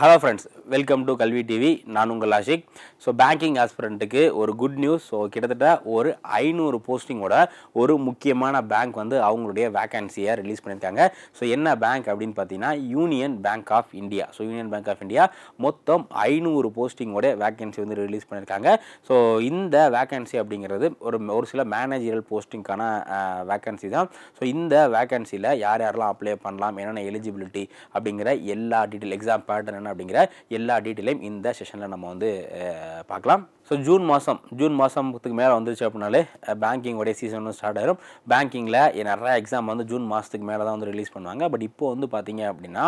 Hello friends welcome to Kalvi TV நான் உங்கள் Ashiq so banking ஆஸ்பிரண்ட்டுக்கு ஒரு குட் நியூஸ் ஸோ கிட்டத்தட்ட ஒரு ஐநூறு போஸ்டிங்கோட ஒரு முக்கியமான பேங்க் வந்து அவங்களுடைய வேக்கன்சியை ரிலீஸ் பண்ணியிருக்காங்க. ஸோ என்ன பேங்க் அப்படின்னு பார்த்தீங்கன்னா Union Bank of India so Union Bank of India மொத்தம் ஐநூறு போஸ்டிங்கோட வேக்கன்சி வந்து ரிலீஸ் பண்ணியிருக்காங்க. ஸோ இந்த வேக்கன்சி அப்படிங்கிறது ஒரு ஒரு சில மேனேஜரல் போஸ்டிங்க்கான வேக்கன்சி தான். ஸோ இந்த வேக்கன்சியில் யார் யாரெல்லாம் அப்ளை பண்ணலாம் என்னென்ன எலிஜிபிலிட்டி அப்படிங்கிற எல்லா டீட்டெயில் எக்ஸாம் பேட்டர்ன் அப்படிங்கிற எல்லா டீட்டெயிலையும் இந்த செஷனில் நம்ம வந்து பார்க்கலாம். ஸோ ஜூன் மாதம் ஜூன் மாதத்துக்கு மேலே வந்துருச்சு அப்படின்னாலே பேங்கிங்கோடைய சீசன் ஸ்டார்ட் ஆயிரும். பேங்கிங்கில் நிறைய எக்ஸாம் வந்து ஜூன் மாதத்துக்கு மேலே தான் வந்து ரிலீஸ் பண்ணுவாங்க. பட் இப்போ வந்து பார்த்தீங்க அப்படின்னா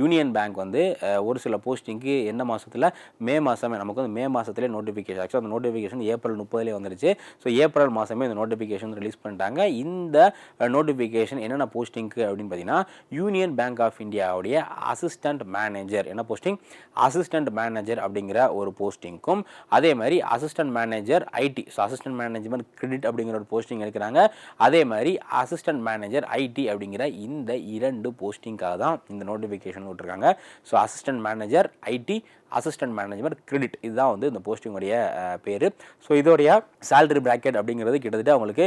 யூனியன் பேங்க் வந்து ஒரு சில போஸ்டிங்க்கு என்ன மாதத்தில் மே மாதமே நமக்கு வந்து மே மாதத்துலேயே நோட்டிஃபிகேஷன் ஆக்சுவலாக அந்த நோட்டிஃபிகேஷன் ஏப்ரல் முப்பதுலேயே வந்துருச்சு. ஸோ ஏப்ரல் மாதமே இந்த நோட்டிஃபிகேஷன் ரிலீஸ் பண்ணிட்டாங்க. இந்த நோட்டிஃபிகேஷன் என்னென்ன போஸ்டிங்க்கு அப்படின்னு பார்த்தீங்கன்னா யூனியன் பேங்க் ஆஃப் இந்தியாவுடைய அசிஸ்டன்ட் மேனேஜர் என்ன போஸ்டிங் அசிஸ்டன்ட் மேனேஜர் அப்படிங்கிற ஒரு போஸ்டிங்க்கும் அதே மாதிரி assistant manager IT so assistant management credit அப்படிங்கிற ஒரு போஸ்டிங் எடுக்கிறாங்க. அதே மாதிரி அசிஸ்டன்ட் மேனேஜர் ஐடி அப்படிங்கிற இந்த இரண்டு போஸ்டிங்காக தான் இந்த நோட்டிஃபிகேஷன் விட்டுருக்காங்க so assistant manager IT assistant management credit இதுதான் வந்து இந்த போஸ்டிங்குடைய பேர். ஸோ இதோடைய சேலரி ப்ராக்கெட் அப்படிங்கிறது கிட்டத்தட்ட உங்களுக்கு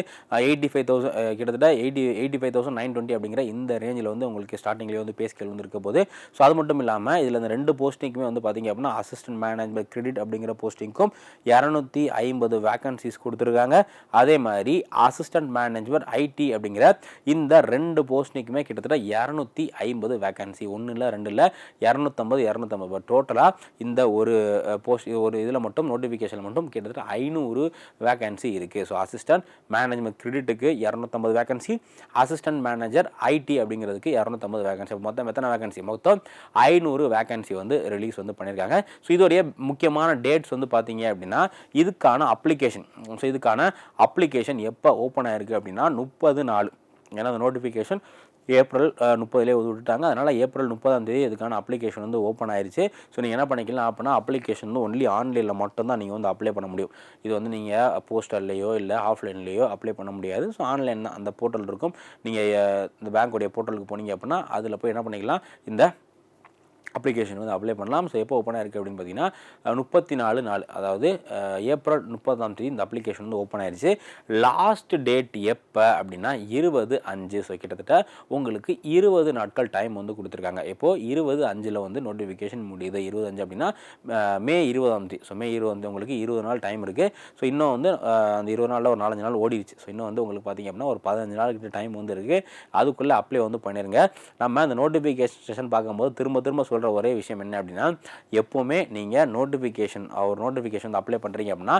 எயிட்டி ஃபைவ் தௌசண்ட் கிட்டத்தட்ட eighty eighty five thousand nine twenty அப்படிங்கிற இந்த ரேஞ்சில் வந்து உங்களுக்கு ஸ்டார்டிங்லேயே வந்து பே ஸ்கேல் வந்து இருக்க போது ஸோ அது மட்டும் இல்லாமல் இதில் இந்த ரெண்டு போஸ்டிங்குமே வந்து பார்த்தீங்க அப்படின்னா அசிஸ்டன்ட் மேனேஜ்மெண்ட் கிரெடிட் அப்படிங்கிற போஸ்டிங்க்கும் இரநூத்தி ஐம்பது வேக்கன்சிஸ் கொடுத்துருக்காங்க. அதே மாதிரி அசிஸ்டன்ட் மேனேஜ்மெண்ட் ஐடி அப்படிங்கிற இந்த ரெண்டு போஸ்டிங்குமே கிட்டத்தட்ட இரநூத்தி ஐம்பது வேக்கன்சி ஒன்று இல்லை ரெண்டு இல்லை இரநூத்தம்பது இரநூத்தம்பது டோட்டலாக இந்த ஒரு போஸ்ட் ஒரு இதில் மட்டும் நோட்டிஃபிகேஷன் மட்டும் கிட்டத்தட்ட ஐநூறு வேகன்சி இருக்குது ஸோ அசிஸ்டன்ட் மேனேஜ்மெண்ட் கிரெடிட்டுக்கு இரநூத்தம்பது வேகன்சி அசிஸ்டன்ட் மேனேஜர் ஐடி அப்படிங்கிறதுக்கு இரநூத்தம்பது வேகன்சி மொத்தம் எத்தனை வேகன்சி மொத்தம் ஐநூறு வேகன்சி வந்து ரிலீஸ் வந்து பண்ணியிருக்காங்க. ஸோ இதோடைய முக்கியமான டேட்ஸ் வந்து பார்த்தீங்க அப்படின்னா இதுக்கான அப்ளிகேஷன் ஸோ இதுக்கான அப்ளிகேஷன் எப்போ ஓப்பன் ஆயிருக்கு அப்படின்னா முப்பது நாலு ஏன்னா அந்த நோட்டிஃபிகேஷன் ஏப்ரல் முப்பதுலேயே விட்டுட்டாங்க. அதனால் ஏப்ரல் முப்பதாம் தேதி இதுக்கான அப்ளிகேஷன் வந்து ஓப்பன் ஆயிருச்சு. ஸோ நீங்கள் என்ன பண்ணிக்கலாம் அப்படின்னா அப்ளிகேஷன் வந்து ஒன்லி ஆன்லைனில் மட்டும்தான் நீங்கள் வந்து அப்ளை பண்ண முடியும். இது வந்து நீங்கள் போஸ்டர்லேயோ இல்லை ஆஃப்லைன்லேயோ அப்ளை பண்ண முடியாது. ஸோ ஆன்லைன் தான் அந்த போர்ட்டல் இருக்கும். நீங்கள் இந்த பேங்க்குடைய போர்ட்டலுக்கு போனீங்க அப்படின்னா அதில் போய் என்ன பண்ணிக்கலாம்? இந்த அப்ளிகேஷன் வந்து அப்ளை பண்ணலாம். ஸோ எப்போ ஓப்பன் ஆயிருக்கு அப்படின்னு பார்த்தீங்கன்னா முப்பத்தி நாலு நாள் அதாவது ஏப்ரல் முப்பதாம் தேதி இந்த அப்ளிகேஷன் வந்து ஓப்பன் ஆயிருச்சு. லாஸ்ட் டேட் எப்போ அப்படின்னா இருபது அஞ்சு. ஸோ கிட்டத்தட்ட உங்களுக்கு இருபது நாட்கள் டைம் வந்து கொடுத்துருக்காங்க. இப்போது இருபது அஞ்சில் வந்து நோட்டிஃபிகேஷன் முடியுது. இருபது அஞ்சு அப்படின்னா மே இருபதாம் தேதி. ஸோ மே இருபது உங்களுக்கு இருபது நாள் டைம் இருக்குது ஸோ இன்னும் வந்து அந்த இருபது நாளில் ஒரு நாலஞ்சு நாள் ஓடிடுச்சு. ஸோ இன்னும் வந்து உங்களுக்கு பார்த்தீங்க அப்படின்னா ஒரு பதினஞ்சு நாள் கிட்ட டைம் வந்து இருக்குது அதுக்குள்ளே அப்ளை வந்து பண்ணிடுங்க நம்ம அந்த நோட்டிஃபிகேஷன் பார்க்கும்போது திரும்ப திரும்ப சொல்கிற ஒரே விஷயம் என்ன அப்படின்னா எப்போவுமே நீங்கள் நோட்டிஃபிகேஷன் ஒரு நோட்டிஃபிகேஷன் வந்து அப்ளை பண்ணுறீங்க அப்படின்னா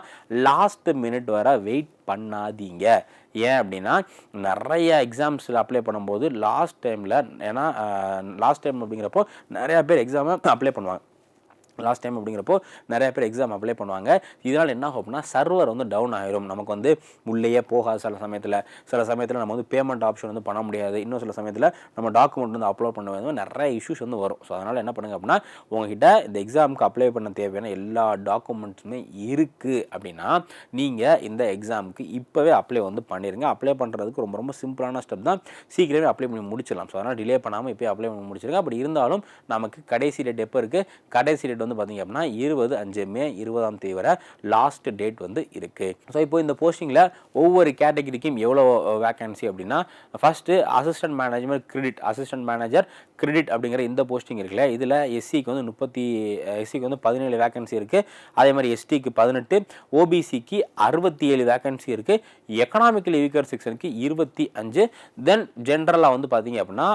லாஸ்ட் மினிட் வர வெயிட் பண்ணாதீங்க. ஏன் அப்படின்னா நிறைய எக்ஸாம்ஸில் அப்ளை பண்ணும்போது லாஸ்ட் டைமில் ஏன்னா லாஸ்ட் டைம் அப்படிங்கிறப்போ நிறையா பேர் எக்ஸாமை அப்ளை பண்ணுவாங்க. லாஸ்ட் டைம் அப்படிங்கிறப்போ நிறைய பேர் எக்ஸாம் அப்ளை பண்ணுவாங்க. இதனால் என்ன ஆகும் அப்படின்னா சர்வர் வந்து டவுன் ஆயிரும். நமக்கு வந்து உள்ளேயே போகாது சில சமயத்தில். சில சமயத்தில் நம்ம வந்து பேமெண்ட் ஆப்ஷன் வந்து பண்ண முடியாது. இன்னும் சில சமயத்தில் நம்ம டாக்குமெண்ட் வந்து அப்லோட் பண்ண வேண்டும் நிறைய இஷ்யூஸ் வந்து வரும். ஸோ அதனால் என்ன பண்ணுங்க அப்படின்னா உங்ககிட்ட இந்த எக்ஸாமுக்கு அப்ளை பண்ண தேவையான எல்லா டாக்குமெண்ட்ஸுமே இருக்குது அப்படின்னா நீங்கள் இந்த எக்ஸாமுக்கு இப்போவே அப்ளை வந்து பண்ணிடுங்க அப்ளை பண்ணுறதுக்கு ரொம்ப ரொம்ப சிம்பிளான ஸ்டெப் தான். சீக்கிரமே அப்ளை பண்ணி முடிச்சிடலாம். ஸோ அதனால் டிலே பண்ணாமல் இப்போயே அப்ளை பண்ணி முடிச்சிருங்க. அப்படி இருந்தாலும் நமக்கு கடைசி டேட் எப்போ இருக்குது கடைசி டேட் வந்து பார்த்தீங்க அப்படின்னா இருபது அஞ்சு மே இருபதாம் தேதி வரை லாஸ்ட் டேட் வந்து இருக்குது ஸோ இப்போ இந்த போஸ்டிங்கில் ஒவ்வொரு கேட்டகரிக்கும் எவ்வளோ வேக்கன்சி அப்படின்னா first assistant management credit assistant manager credit அப்படிங்கிற இந்த போஸ்டிங் இருக்குல்ல இதில் எஸ்சிக்கு வந்து முப்பத்தி எஸ்சிக்கு வந்து பதினேழு வேகன்சி இருக்குது அதே மாதிரி எஸ்டிக்கு பதினெட்டு ஓபிசிக்கு அறுபத்தி ஏழு வேகன்சி இருக்குது எக்கனாமிக்கல் வீக்கர் செக்ஷனுக்கு இருபத்தி அஞ்சு. தென் ஜென்ரலாக வந்து பார்த்தீங்க அப்படின்னா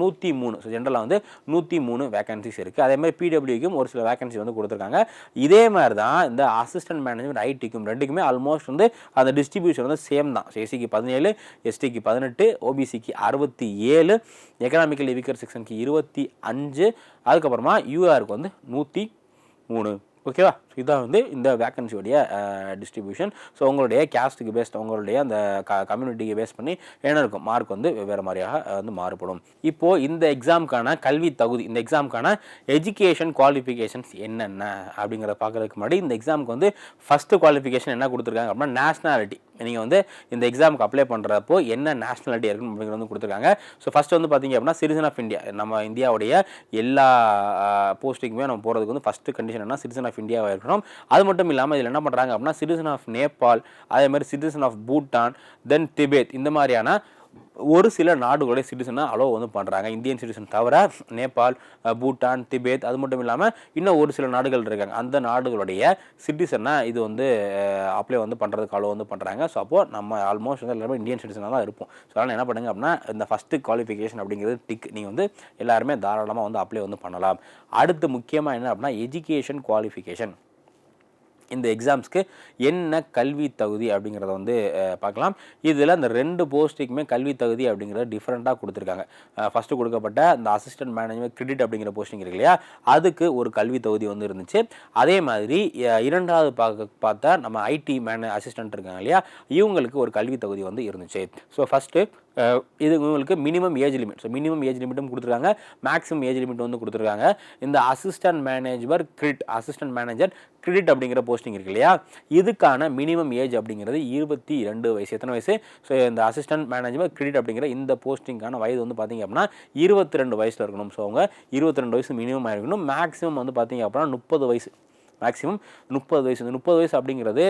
நூற்றி மூணு. ஸோ ஜென்ரலாக வந்து நூற்றி மூணு வேகன்சிஸ் இருக்குது அதே மாதிரி பிடபிள்யூக்கும் ஒரு சில வேகன்சி வந்து கொடுத்துருக்காங்க. இதே மாதிரி தான் இந்த அசிஸ்டன்ட் மேனேஜ்மெண்ட் ஐடிக்கும் ரெண்டுக்குமே ஆல்மோஸ்ட் வந்து அந்த டிஸ்ட்ரிபியூஷன் வந்து சேம் தான். எஸ்சிக்கு பதினேழு எஸ்டிக்கு பதினெட்டு ஓபிசிக்கு அறுபத்தி ஏழு. எக்கனாமிக்கல் வீக்கர் செக்ஷனுக்கு இருபத்தி அஞ்சு. அதுக்கப்புறமா யூஆருக்கு வந்து நூற்றி மூணு. ஓகேவா? இதான் வந்து இந்த வேக்கன்சியோடைய டிஸ்ட்ரிபியூஷன் ஸோ உங்களுடைய கேஸ்ட்டுக்கு பேஸ்ட் உங்களுடைய அந்த க கம்யூனிட்டிக்கு பேஸ் பண்ணி என்ன இருக்கும்? மார்க் வந்து வெவ்வேறு மாதிரியாக வந்து மாறுபடும். இப்போது இந்த எக்ஸாமுக்கான கல்வி தகுதி இந்த எக்ஸாமுக்கான எஜுகேஷன் குவாலிஃபிகேஷன்ஸ் என்னென்ன அப்படிங்கிறத பார்க்குறதுக்கு முன்னாடி இந்த எக்ஸாமுக்கு வந்து ஃபஸ்ட்டு குவாலிஃபிகேஷன் என்ன கொடுத்துருக்காங்க அப்படின்னா நேஷ்னாலிட்டி நீங்கள் வந்து இந்த எக்ஸாமுக்கு அப்ளை பண்ணுறப்போ என்ன நேஷனாலிட்டி இருக்குன்னு அப்படிங்கிறது வந்து கொடுத்துருக்காங்க. ஸோ ஃபஸ்ட் வந்து பார்த்தீங்க அப்படின்னா சிட்டிசன் ஆஃப் இந்தியா நம்ம இந்தியாவுடைய எல்லா போஸ்டிங்குமே நம்ம போகிறதுக்கு வந்து ஃபஸ்ட்டு கண்டிஷன் என்ன சிட்டிசன் ஆஃப் இந்தியாவாக இருக்கணும். அது மட்டும் இல்லாமல் இதில் என்ன பண்ணுறாங்க அப்படின்னா சிட்டிசன் ஆஃப் நேபாள் அதே மாதிரி citizen of Bhutan then Tibet இந்த மாதிரியான ஒரு சில நாடுகளுடைய சிட்டிசனை அலோவ் வந்து பண்ணுறாங்க இந்தியன் சிட்டிசன் தவிர நேபாள் பூட்டான் திபேத் அது மட்டும் இல்லாமல் இன்னும் ஒரு சில நாடுகள் இருக்காங்க. அந்த நாடுகளுடைய சிட்டிசனை இது வந்து அப்ளை வந்து பண்ணுறதுக்கு அலோவ் வந்து பண்ணுறாங்க ஸோ அப்போது நம்ம ஆல்மோஸ்ட் வந்து எல்லாருமே இந்தியன் சிட்டிசனாக தான் இருப்போம். ஸோ அதனால் என்ன பண்ணுங்க அப்படின்னா இந்த ஃபஸ்ட்டு குவாலிஃபிகேஷன் அப்படிங்கிறது டிக் நீங்கள் வந்து எல்லாருமே தாராளமாக வந்து அப்ளை வந்து பண்ணலாம். அடுத்து முக்கியமாக என்ன அப்படின்னா எஜுகேஷன் குவாலிஃபிகேஷன் இந்த எக்ஸாம்ஸ்க்கு என்ன கல்வி தகுதி அப்படிங்கிறத வந்து பார்க்கலாம். இதில் இந்த ரெண்டு போஸ்ட்டுக்குமே கல்வி தகுதி அப்படிங்கிறத டிஃப்ரெண்ட்டாக கொடுத்துருக்காங்க. ஃபஸ்ட்டு கொடுக்கப்பட்ட இந்த அசிஸ்டன்ட் மேனேஜ்மெண்ட் கிரெடிட் அப்படிங்கிற போஸ்டிங் இருக்கு இல்லையா? அதுக்கு ஒரு கல்வி தகுதி வந்து இருந்துச்சு. அதே மாதிரி இரண்டாவது பார்க்க பார்த்தா நம்ம ஐடி மேனே அசிஸ்டன்ட் இருக்காங்க இல்லையா? இவங்களுக்கு ஒரு கல்வி தகுதி வந்து இருந்துச்சு. ஸோ ஃபஸ்ட்டு இது உங்களுக்கு minimum age limit so minimum age லிமிட்டும் கொடுத்துருக்காங்க. மேக்ஸிமம் ஏஜ் லிமிட் வந்து கொடுத்துருக்காங்க. இந்த assistant manager credit assistant manager credit அப்படிங்கிற போஸ்டிங் இருக்கு இல்லையா? இதுக்கான மினிமம் ஏஜ் அப்படிங்கிறது இருபத்தி ரெண்டு வயசு. எத்தனை வயசு? ஸோ இந்த அசிஸ்டன்ட் மேனேஜர் கிரெடிட் அப்படிங்கிற இந்த போஸ்டிங்கான வயது வந்து பார்த்தீங்க அப்படின்னா இருபத்தி ரெண்டு வயசில் இருக்கணும். ஸோ அவங்க இருபத்தி ரெண்டு வயசு மினிமம் இருக்கணும் மேக்ஸிமம் வந்து பார்த்தீங்க அப்படின்னா முப்பது வயசு. மேக்ஸிமம் முப்பது வயசு. இந்த முப்பது வயசு அப்படிங்கிறது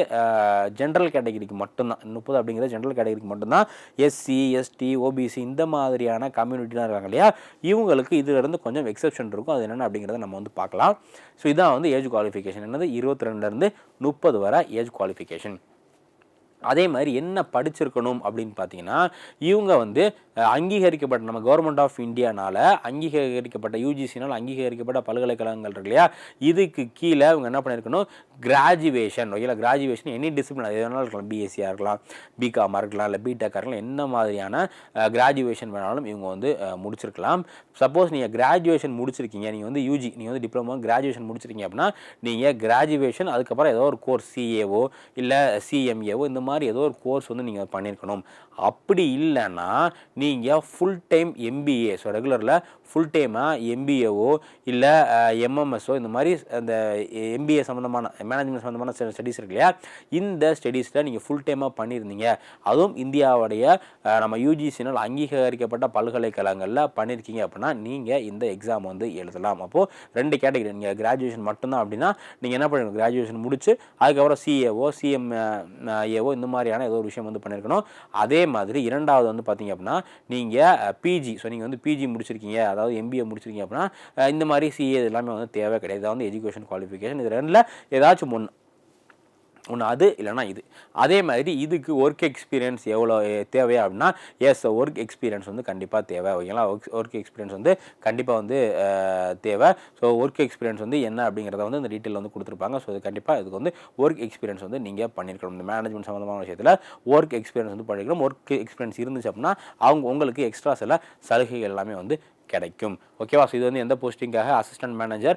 ஜென்ரல் கேட்டகரிக்கு மட்டும்தான். முப்பது அப்படிங்கிறது ஜென்ரல் கேட்டகரிக்கு மட்டும்தான். எஸ்சி எஸ்டி ஓபிசி இந்த மாதிரியான கம்யூனிட்டிலாம் இருக்காங்க இல்லையா? இவங்களுக்கு இதிலிருந்து கொஞ்சம் எக்ஸெப்ஷன் இருக்கும். அது என்னென்ன அப்படிங்கிறத நம்ம வந்து பார்க்கலாம். ஸோ இதான் வந்து ஏஜ் குவாலிஃபிகேஷன் என்னது? இருபத்தி ரெண்டுலேருந்து முப்பது வரை ஏஜ் குவாலிஃபிகேஷன் அதே மாதிரி என்ன படிச்சிருக்கணும் அப்படின்னு பார்த்தீங்கன்னா இவங்க வந்து அங்கீகரிக்கப்பட்ட நம்ம கவர்மெண்ட் ஆஃப் இந்தியானால் அங்கீகரிக்கப்பட்ட யூஜிசினால் அங்கீகரிக்கப்பட்ட பல்கலைக்கழகங்கள் இருக்கு இல்லையா? இதுக்கு கீழே இவங்க என்ன பண்ணியிருக்கணும் கிராஜுவேஷன் ஓகேங்களா கிராஜுவேஷன் எனி டிசிப்ளின் அது வேணாலும் இருக்கலாம் பிஎஸ்சியாக இருக்கலாம் பிகாமாக இருக்கலாம் இல்லை பிடெக்காக இருக்கலாம் என்ன மாதிரியான கிராஜுவேஷன் வேணாலும் இவங்க வந்து முடிச்சிருக்கலாம். சப்போஸ் நீங்கள் கிராஜுவேஷன் முடிச்சிருக்கீங்க நீங்கள் வந்து யூஜி நீங்கள் வந்து டிப்ளமோ கிராஜுவேஷன் முடிச்சிருக்கீங்க அப்படின்னா நீங்கள் கிராஜுவேஷன் அதுக்கப்புறம் ஏதோ ஒரு கோர்ஸ் சிஏஓ இல்லை சிஎம்ஏஓ இந்த மாதிரி ஏதோ ஒரு கோர்ஸ் வந்து நீங்கள் பண்ணியிருக்கணும் அப்படி இல்லைன்னா நீங்கள் ஃபுல் டைம் எம்பிஏ ஸோ ரெகுலரில் ஃபுல் டைமாக எம்பிஏவோ இல்லை எம்எம்எஸ்ஸோ இந்த மாதிரி அந்த எம்பிஏ சம்மந்தமான மேனேஜ்மெண்ட் சம்மந்தமான ஸ்டடீஸ் இருக்கு இல்லையா? இந்த ஸ்டடீஸில் நீங்கள் ஃபுல் டைமாக பண்ணியிருந்தீங்க. அதுவும் இந்தியாவுடைய நம்ம யூஜிசினால் அங்கீகரிக்கப்பட்ட பல்கலைக்கழகங்களில் பண்ணியிருக்கீங்க அப்படின்னா நீங்கள் இந்த எக்ஸாம் வந்து எழுதலாம். அப்போது ரெண்டு கேட்டகரி நீங்கள் கிராஜுவேஷன் மட்டும்தான் அப்படின்னா நீங்கள் என்ன பண்ணணும்? கிராஜுவேஷன் முடிச்சு அதுக்கப்புறம் சிஏஓ சிஎம் ஏஓ இந்த மாதிரியான ஏதோ ஒரு விஷயம் வந்து பண்ணியிருக்கணும். அதே மாதிரி இரண்டாவது வந்து பார்த்தீங்க அப்படின்னா நீங்கள் பிஜி ஸோ நீங்கள் வந்து பிஜி முடிச்சிருக்கீங்க. அதாவது எம்பிஏ முடிச்சிருக்கீங்க அப்படின்னா இந்த மாதிரி சிஏ எல்லாமே வந்து தேவை கிடையாது. இது வந்து எஜுகேஷன் குவாலிஃபிகேஷன் இது ரெண்டில் ஏதாச்சும் ஒன்று ஒன்று அது இல்லைன்னா இது. அதே மாதிரி இதுக்கு ஒர்க் எக்ஸ்பீரியன்ஸ் எவ்வளோ தேவையா அப்படின்னா எஸ் ஒர்க் எக்ஸ்பீரியன்ஸ் வந்து கண்டிப்பாக தேவை. ஓகேங்களா? ஒர்க் ஒர்க் எக்ஸ்பீரியன்ஸ் வந்து கண்டிப்பாக வந்து தேவை. ஸோ ஒர்க் எக்ஸ்பீரியன்ஸ் வந்து என்ன அப்படிங்கிறத வந்து இந்த டீட்டெயில் வந்து கொடுத்துருப்பாங்க. ஸோ இது கண்டிப்பாக இதுக்கு வந்து ஒர்க் எக்ஸ்பீரியன்ஸ் வந்து நீங்கள் பண்ணியிருக்கணும் இந்த மேனேஜ்மெண்ட் சம்மந்தமான விஷயத்தில் ஒர்க் எக்ஸ்பீரியன்ஸ் வந்து பண்ணியிருக்கணும் ஒர்க் எக்ஸ்பீரியன்ஸ் இருந்துச்சு அப்படின்னா அவங்க உங்களுக்கு எக்ஸ்ட்ரா சில சலுகைகள் எல்லாமே வந்து கிடைக்கும். ஓகேவா ஸோ இது வந்து எந்த போஸ்டிங்காக அசிஸ்டன்ட் மேனேஜர்